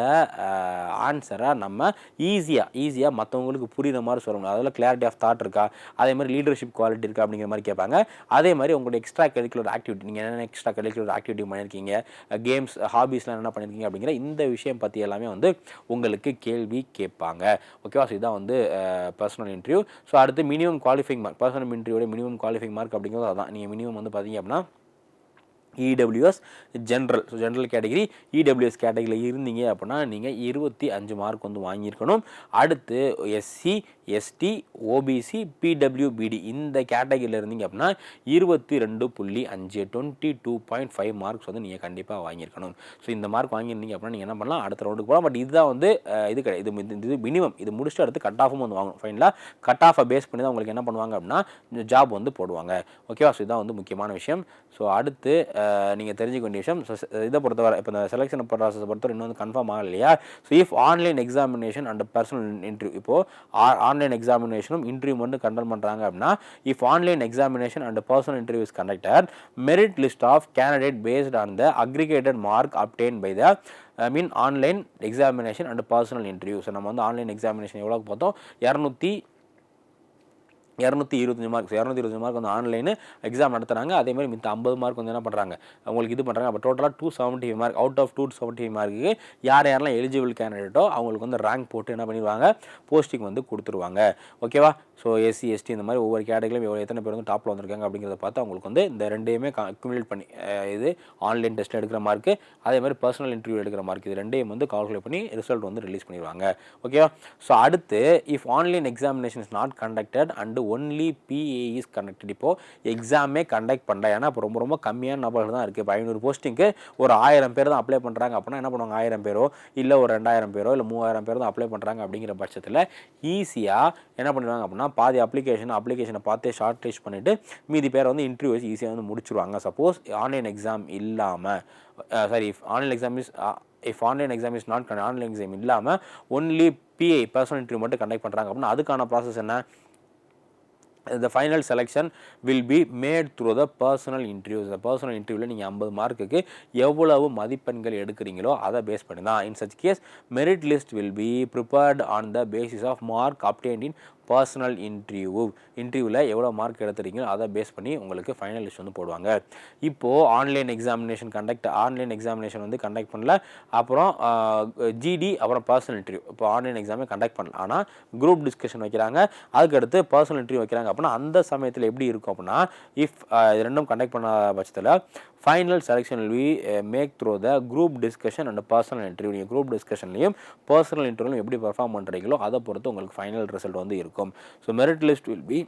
ஆன்சரை நம்ம ஈஸியாக ஈஸியாக மற்றவங்களுக்கு புரியுற மாதிரி சொல்ல முடியும். அதில் கிளாரிட்டி ஆஃப் தாட் இருக்கா? அதே மாதிரி லீடர்ஷிப் குவாலிட்டி இருக்கா? அப்படிங்கிற மாதிரி கேட்பாங்க. அதே மாதிரி உங்களுடைய எக்ஸ்ட்ரா கரிக்குலர் ஆக்டிவிட்டி நீங்கள் என்னென்ன எக்ஸ்ட்ரா கரிக்குலர் ஆக்டிவிட்டி பண்ணியிருக்கீங்க கேம்ஸ் ஹாபீஸ்லாம் என்ன பண்ணியிருக்கீங்க அப்படிங்கிற இந்த விஷயம் பற்றி எல்லாமே வந்து உங்களுக்கு கேள்வி கேட்பாங்க. ஓகேவா ஸோ இதான் வந்து பர்சனல் இன்டர்வியூ ஸோ அடுத்து மினிமம் குவாலிஃபைங் மார்க் பர்சனல் இன்டர்வியூட மினிமம் குவாலிஃபைங் மார்க் அப்படிங்கிறது அதான். நீங்கள் மினிமம் வந்து பார்த்தீங்க அப்படின்னா EWS general so general category EWS கேட்டகரியில் இருந்தீங்க அப்படின்னா நீங்கள் இருபத்தி அஞ்சு மார்க் வந்து வாங்கியிருக்கணும். அடுத்து எஸ்சி எஸ்டி ஓபிசி பிடபிள்யூபிடி இந்த கேட்டகரியில் இருந்தீங்க அப்படின்னா இருபத்தி ரெண்டு புள்ளி அஞ்சு twenty two point five marks வந்து நீங்கள் கண்டிப்பாக வாங்கியிருக்கணும். ஸோ இந்த மார்க் வாங்கியிருந்தீங்க அப்படின்னா நீங்கள் என்ன பண்ணலாம்? அடுத்த ரவுண்டுக்கு போகலாம். பட் இதுதான் வந்து இது கிடையாது. இது இது- மினிமம் இது முடிச்சுட்டு அடுத்து கட் ஆஃபும் வந்து வாங்கணும். ஃபைனலாக கட் ஆஃபை பேஸ் பண்ணி தான் உங்களுக்கு என்ன பண்ணுவாங்க அப்படின்னா ஜாப் வந்து போடுவாங்க. ஓகேவா ஸோ இதுதான் வந்து முக்கியமான விஷயம். ஸோ அடுத்து நீங்கள் தெரிஞ்சுக்க வேண்டிய விஷயம் ஸோ இதை பொறுத்தவரை இப்போ இந்த செலெக்ஷன் ப்ராசஸை பொறுத்தவரை இன்னும் வந்து கன்ஃபார்ம் ஆகலையா? இல்லையா so if online examination and personal interview இப்போது ஆன்லைன் எக்ஸாமினேஷனும் இன்டர்வியூ வந்து கண்டக்ட் பண்ணுறாங்க அப்படின்னா if online examination and personal interviews conducted merit list of candidate based on the aggregated mark obtained by the I mean online examination and personal interview so நம்ம வந்து online examination எவ்வளோக்கு பார்த்தோம்? இரநூத்தி இரநூத்தி இருபத்தஞ்சு மார்க் இரநூத்தி இருபத்தஞ்சு மார்க் வந்து ஆன்லைனு எக்ஸாம் நடத்துகிறாங்க அதே மாதிரி மித்த ஐம்பது மார்க் வந்து என்ன பண்ணுறாங்க அவங்களுக்கு இது பண்ணுறாங்க அப்போ டோட்டலாக two seventy mark out of two seventy mark யார் யாரெல்லாம் எலிஜிபிள் கேண்டிடேட்டோ அவங்களுக்கு வந்து ரேங்க் போட்டு என்ன பண்ணிடுவாங்க? போஸ்டிங் வந்து கொடுத்துருவாங்க. ஓகேவா ஸோ எஸ்சி எஸ்டி இந்த மாதிரி ஒவ்வொரு கேட்டகரியிலும் எவ்வளோ எத்தனை பேர் வந்து டாப்பில் வந்திருக்காங்க அப்படிங்கிறத பார்த்து அவங்களுக்கு வந்து இந்த ரெண்டையுமே அக்யூமுலேட் பண்ணி இது ஆன்லைன் டெஸ்ட்டில் எடுக்கிற மார்க்கு அதே மாதிரி பர்சனல் இன்டர்வியூ எடுக்கிற மார்க் இது ரெண்டையும் வந்து கால்குலேட் பண்ணி ரிசல்ட் வந்து ரிலீஸ் பண்ணிடுவாங்க. ஓகேவா ஸோ அடுத்து if online examination is not conducted and only PI is conducted இப்போது எக்ஸாமே கண்டக்ட் பண்ணல. ஏன்னா இப்போ ரொம்ப ரொம்ப கம்மியான நபர்கள் தான் இருக்குது இப்போ ஐநூறு போஸ்டிங்க்கு ஒரு ஆயிரம் பேர் தான் அப்ளை பண்ணுறாங்க அப்படின்னா என்ன பண்ணுவாங்க? ஆயிரம் பேரோ இல்லை ஒரு ரெண்டாயிரம் பேரோ இல்லை மூவாயிரம் பேர் தான் அப்ளை பண்ணுறாங்க அப்படிங்கிற பட்சத்தில் ஈஸியாக என்ன பண்ணுவாங்க அப்படின்னா பாதி அப்ளிகேஷன் அப்ளிகேஷனை பார்த்தே ஷார்ட் லிஸ்ட் பண்ணிவிட்டு மீதி பேரை வந்து இன்டர்வியூஸ் ஈஸியாக வந்து முடிச்சிருவாங்க. சப்போஸ் ஆன்லைன் எக்ஸாம் இல்லாமல் sorry online exam is if online exam is not online exam இல்லாமல் ஒன்லி பிஏ பர்சனல் இன்டர்வியூ மட்டும் கண்டக்ட் பண்ணுறாங்க அப்படின்னா அதுக்கான ப்ராசஸ் என்ன? இந்த final selection will be made through the personal interviews இந்த பர்சனல் இன்டர்வியூவில் நீங்கள் ஐம்பது மார்க்குக்கு எவ்வளவு மதிப்பெண்கள் எடுக்கிறீங்களோ அதை பேஸ் பண்ணி தான் in such case merit list will be prepared on the basis of mark obtained in personal interview இன்டர்வியூவில் எவ்வளோ மார்க் எடுத்துறீங்களோ அதை பேஸ் பண்ணி உங்களுக்கு ஃபைனல் லிஸ்ட் வந்து போடுவாங்க. இப்போது online examination conduct online examination வந்து கண்டக்ட் பண்ணல. அப்புறம் ஜிடி அப்புறம் பர்சனல் இன்டர்வியூ இப்போ ஆன்லைன் எக்ஸாமே கண்டக்ட் பண்ணல. ஆனால் குரூப் டிஸ்கஷன் வைக்கிறாங்க. அதுக்கடுத்து பர்சனல் இன்டர்வியூ வைக்கிறாங்க. அப்படின்னா அந்த சமயத்தில் எப்படி இருக்கும் அப்படின்னா இஃப் இது ரெண்டும் கண்டக்ட் பண்ண பட்சத்தில் final selection will make through the group discussion and personal interview நீங்கள் குரூப் டிஸ்கஷன்லையும் பர்சனல் இன்டர்வியூலையும் எப்படி பர்ஃபார்ம் பண்ணுறீங்களோ அதை பொறுத்து உங்களுக்கு ஃபைனல் ரிசல்ட் வந்து இருக்கும். So merit list will be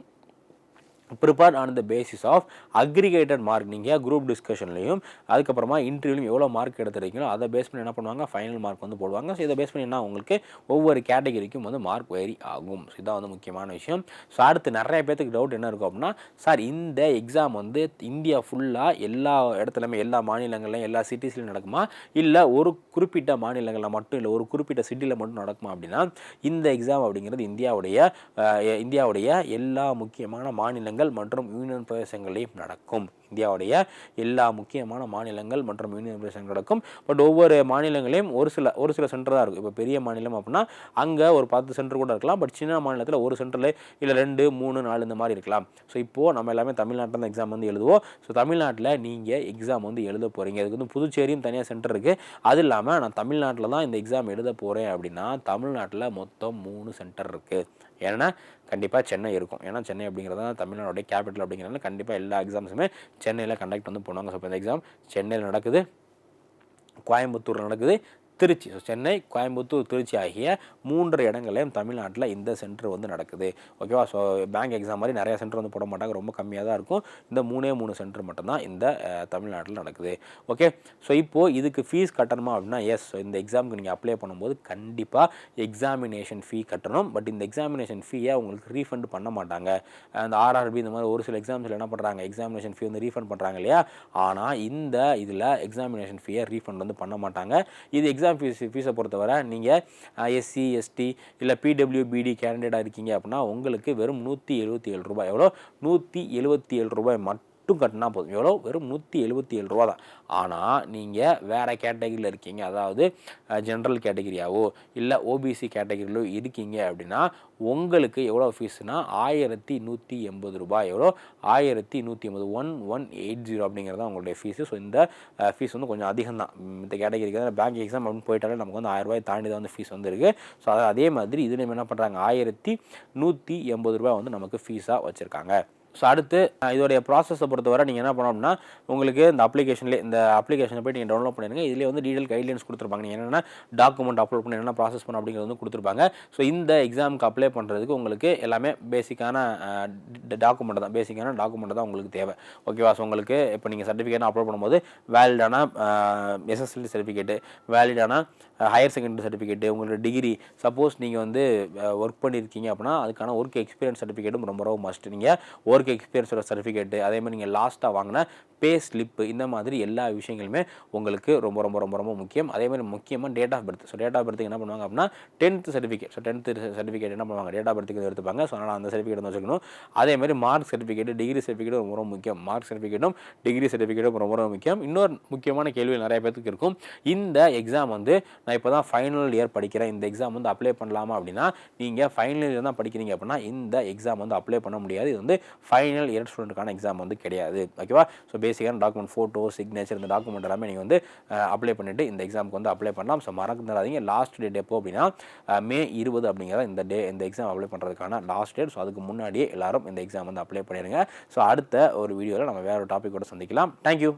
prepare on the basis of aggregated mark நீங்கள் குரூப் டிஸ்கஷன்லையும் அதுக்கப்புறமா இன்டர்வியூலையும் எவ்வளோ மார்க் எடுத்துருக்கீங்களோ அதை பேஸ் பண்ணி என்ன பண்ணுவாங்க? ஃபைனல் மார்க் வந்து போடுவாங்க. ஸோ இதை பேஸ் பண்ணி என்ன உங்களுக்கு ஒவ்வொரு கேட்டகரிக்கும் வந்து மார்க் வேரி ஆகும். ஸோ இதான் வந்து முக்கியமான விஷயம். ஸோ அடுத்து நிறைய பேத்துக்கு டவுட் என்ன இருக்கும் அப்படின்னா சார் இந்த எக்ஸாம் வந்து இந்தியா ஃபுல்லாக எல்லா இடத்துலையுமே எல்லா மாநிலங்கள்லையும் எல்லா சிட்டிஸ்லையும் நடக்குமா? இல்லை ஒரு குறிப்பிட்ட மாநிலங்களில் மட்டும் இல்லை ஒரு குறிப்பிட்ட சிட்டியில் மட்டும் நடக்குமா அப்படின்னா இந்த எக்ஸாம் அப்படிங்கிறது இந்தியாவுடைய இந்தியாவுடைய எல்லா முக்கியமான மாநிலங்கள் மற்றும் யூனியன் பிரதேசங்களையும் நடக்கும். இந்தியாவுடைய எல்லா முக்கியமான மாநிலங்கள் மற்றும் யூனியன் பிரதேசங்கள் நடக்கும். பட் ஒவ்வொரு மாநிலங்களையும் ஒரு சில ஒரு சில சென்டர் தான் இருக்கும். இப்போ பெரிய மாநிலம் அப்படின்னா அங்கே ஒரு பத்து சென்டர் கூட இருக்கலாம். பட் சின்ன மாநிலத்தில் ஒரு சென்டரில் இல்லை ரெண்டு மூணு நாலு இந்த மாதிரி இருக்கலாம். ஸோ இப்போது நம்ம எல்லாமே தமிழ்நாட்டில் தான் எக்ஸாம் வந்து எழுதுவோம். ஸோ தமிழ்நாட்டில் நீங்கள் எக்ஸாம் வந்து எழுத போகிறீங்க அதுக்கு வந்து புதுச்சேரியும் தனியாக சென்டர் இருக்குது அது இல்லாமல் நான் தமிழ்நாட்டில் தான் இந்த எக்ஸாம் எழுத போகிறேன் அப்படின்னா தமிழ்நாட்டில் மொத்தம் மூணு சென்டர் இருக்குது ஏன்னா கண்டிப்பாக சென்னை இருக்கும். ஏன்னா சென்னை அப்படிங்கிறது தான் தமிழ்நாடுடைய கேபிட்டல் அப்படிங்கிறதுனால கண்டிப்பாக எல்லா எக்ஸாம்ஸுமே சென்னையில் கண்டக்ட் வந்து பண்ணுவாங்க. ஸோ இப்போ இந்த எக்ஸாம் சென்னையில் நடக்குது கோயம்புத்தூரில் நடக்குது திருச்சி. ஸோ சென்னை கோயம்புத்தூர் திருச்சி ஆகிய மூன்று இடங்களையும் தமிழ்நாட்டில் இந்த சென்டர் வந்து நடக்குது. ஓகேவா ஸோ பேங்க் எக்ஸாம் மாதிரி நிறைய சென்டர் வந்து போட மாட்டாங்க. ரொம்ப கம்மியாக தான் இருக்கும். இந்த மூணே மூணு சென்டர் மட்டும்தான் இந்த தமிழ்நாட்டில் நடக்குது. ஓகே ஸோ இப்போது இதுக்கு ஃபீஸ் கட்டணுமா அப்படின்னா எஸ் ஸோ இந்த எக்ஸாமுக்கு நீங்கள் அப்ளை பண்ணும்போது கண்டிப்பாக எக்ஸாமினேஷன் ஃபீ கட்டணும். பட் இந்த எக்ஸாமினேஷன் ஃபீயை உங்களுக்கு ரீஃபண்ட் பண்ண மாட்டாங்க. அந்த ஆர்ஆர்பி இந்த மாதிரி ஒரு சில எக்ஸாம்ஸில் என்ன பண்ணுறாங்க எக்ஸாமினேஷன் ஃபீ வந்து ரீஃபண்ட் பண்ணுறாங்க இல்லையா? ஆனால் இந்த இதில் எக்ஸாமினேஷன் ஃபீயை ரீஃபண்ட் வந்து பண்ண மாட்டாங்க. இது எக்ஸாம் ஃபீஸ் ஃபீஸை பொறுத்தவரை நீங்கள் எஸ்சி எஸ்டி இல்லை பிடபிள்யூபிடி கேண்டிடேட்டாக இருக்கீங்க அப்படின்னா உங்களுக்கு வெறும் நூற்றி எழுபத்தி ஏழு ரூபாய். எவ்வளோ? நூற்றி எழுபத்தி ஏழு ரூபாய் மட்டும் மட்டும் கட்டினா போதும். எவ்வளோ? வெறும் நூற்றி எழுபத்தி ஏழு ரூபா தான். ஆனால் நீங்கள் வேறு கேட்டகரியில் இருக்கீங்க. அதாவது ஜென்ரல் கேட்டகிரியாவோ இல்லை ஓபிசி கேட்டகிரியிலோ இருக்கீங்க அப்படின்னா உங்களுக்கு எவ்வளோ ஃபீஸ்னால் ஆயிரத்தி நூற்றி எண்பது ரூபாய் எவ்வளோ? ஆயிரத்தி நூற்றி எண்பது. ஒன் ஒன் எயிட் ஜீரோ அப்படிங்கிறது தான் உங்களுடைய ஃபீஸு ஸோ இந்த ஃபீஸ் வந்து கொஞ்சம் அதிகம் தான். இந்த கேட்டகரிக்கு பேங்க் எக்ஸாம் அப்படின்னு போயிட்டாலே நமக்கு வந்து ஆயிரரூபாய் தாண்டி தான் வந்து ஃபீஸ் வந்துருக்கு ஸோ அதே மாதிரி இதுலேயும் என்ன பண்ணுறாங்க ஆயிரத்தி நூற்றி எண்பது ரூபாய் வந்து நமக்கு ஃபீஸாக வச்சுருக்காங்க. ஸோ அடுத்து இதோடைய ப்ராசஸை பொறுத்தவரை நீங்கள் என்ன பண்ணணும் அப்படின்னா உங்களுக்கு இந்த அப்ளிகேஷன்லேயே இந்த அப்ளிகேஷனை போய் நீங்கள் டவுன்லோட் பண்ணிடுங்க. இதிலே வந்து டீடைல் கைட்லைன்ஸ் கொடுத்துருப்பாங்க. நீங்கள் என்னென்ன டாக்குமெண்ட் அப்லோட் பண்ணி என்னென்ன ப்ராசஸ் பண்ண அப்படிங்கிறது வந்து கொடுத்துருப்பாங்க. ஸோ இந்த எக்ஸாமுக்கு அப்ளை பண்ணுறதுக்கு உங்களுக்கு எல்லாமே பேசிக்கான டாக்குமெண்ட் தான் பேசிக்கான டாக்குமெண்ட் தான் உங்களுக்கு தேவை. ஓகேவா ஸோ உங்களுக்கு இப்போ நீங்கள் சர்டிஃபிகேட் அப்லோட் பண்ணும்போது வேலிடான எஸ்எஸ்எல்சி சர்டிஃபிகேட்டு வேலிடான ஹையர் செகண்டரி சர்டிஃபிகேட்டு உங்களோட டிகிரி சப்போஸ் நீங்கள் வந்து ஒர்க் பண்ணியிருக்கீங்க அப்படின்னா அதுக்கான ஒர்க் எக்ஸ்பீரியன்ஸ் சர்டிஃபிகேட்டும் ரொம்ப ரொம்ப மஸ்ட் நீங்கள் ஒர்க் எக்ஸ்பீரியன்ஸோட சர்டிஃபிகேட்டு அதே மாதிரி நீங்கள் லாஸ்ட்டாக வாங்கின பே ஸ்லிப்பு இந்த மாதிரி எல்லா விஷயங்களுமே உங்களுக்கு ரொம்ப ரொம்ப ரொம்ப ரொம்ப முக்கியம். அதே மாதிரி முக்கியமாக date of birth so date of பர்த்துக்கு என்ன பண்ணுவாங்க அப்படின்னா tenth certificate so tenth certificate என்ன பண்ணுவாங்க? டேட் ஆஃப் பர்த்துக்கு எடுத்துப்பாங்க. ஸோ அதனால் அந்த சர்டிஃபிகேட் வந்து வச்சுக்கணும். அதே மாதிரி மார்க் சர்டிஃபிகேட் டிகிரி சர்டிஃபிகேட்டும் ரொம்ப ரொம்ப முக்கியம். மார்க் சர்டிஃபிகேட்டும் டிகிரி சர்டிஃபிகேட்டும் ரொம்ப ரொம்ப முக்கியம். இன்னொரு முக்கியமான கேள்வி நிறைய பேருக்கு இருக்கும். இந்த எக்ஸாம் வந்து நான் இப்போ தான் ஃபைனல் இயர் படிக்கிறேன். இந்த எக்ஸாம் வந்து அப்ளை பண்ணலாமா அப்படின்னா நீங்கள் ஃபைனல் இயர் தான் படிக்கிறீங்க அப்படின்னா இந்த எக்ஸாம் வந்து அப்ளை பண்ண முடியாது. இது வந்து ஃபைனல் இயர் ஸ்டூடெண்ட்டுக்கான எக்ஸாம் வந்து கிடையாது. ஓகேவா ஸோ பேசிக்கான டாக்குமெண்ட் ஃபோட்டோ சிக்னேச்சர் இந்த டாக்குமெண்ட் எல்லாமே நீங்கள் வந்து அப்ளை பண்ணிவிட்டு இந்த எக்ஸாமுக்கு வந்து அப்ளை பண்ணலாம். ஸோ மறந்துடாதீங்க. லாஸ்ட் டேட் எப்போ அப்படின்னா மே இருபது அப்படிங்கிறத இந்த டே இந்த எக்ஸாம் அப்ளை பண்ணுறதுக்கான லாஸ்ட் டேட் ஸோ அதுக்கு முன்னாடியே எல்லாரும் இந்த எக்ஸாம் வந்து அப்ளை பண்ணிடுங்க. ஸோ அடுத்த ஒரு வீடியோவில் நம்ம வேறு ஒரு டாப்பிக்கோட சந்திக்கலாம். தேங்க்யூ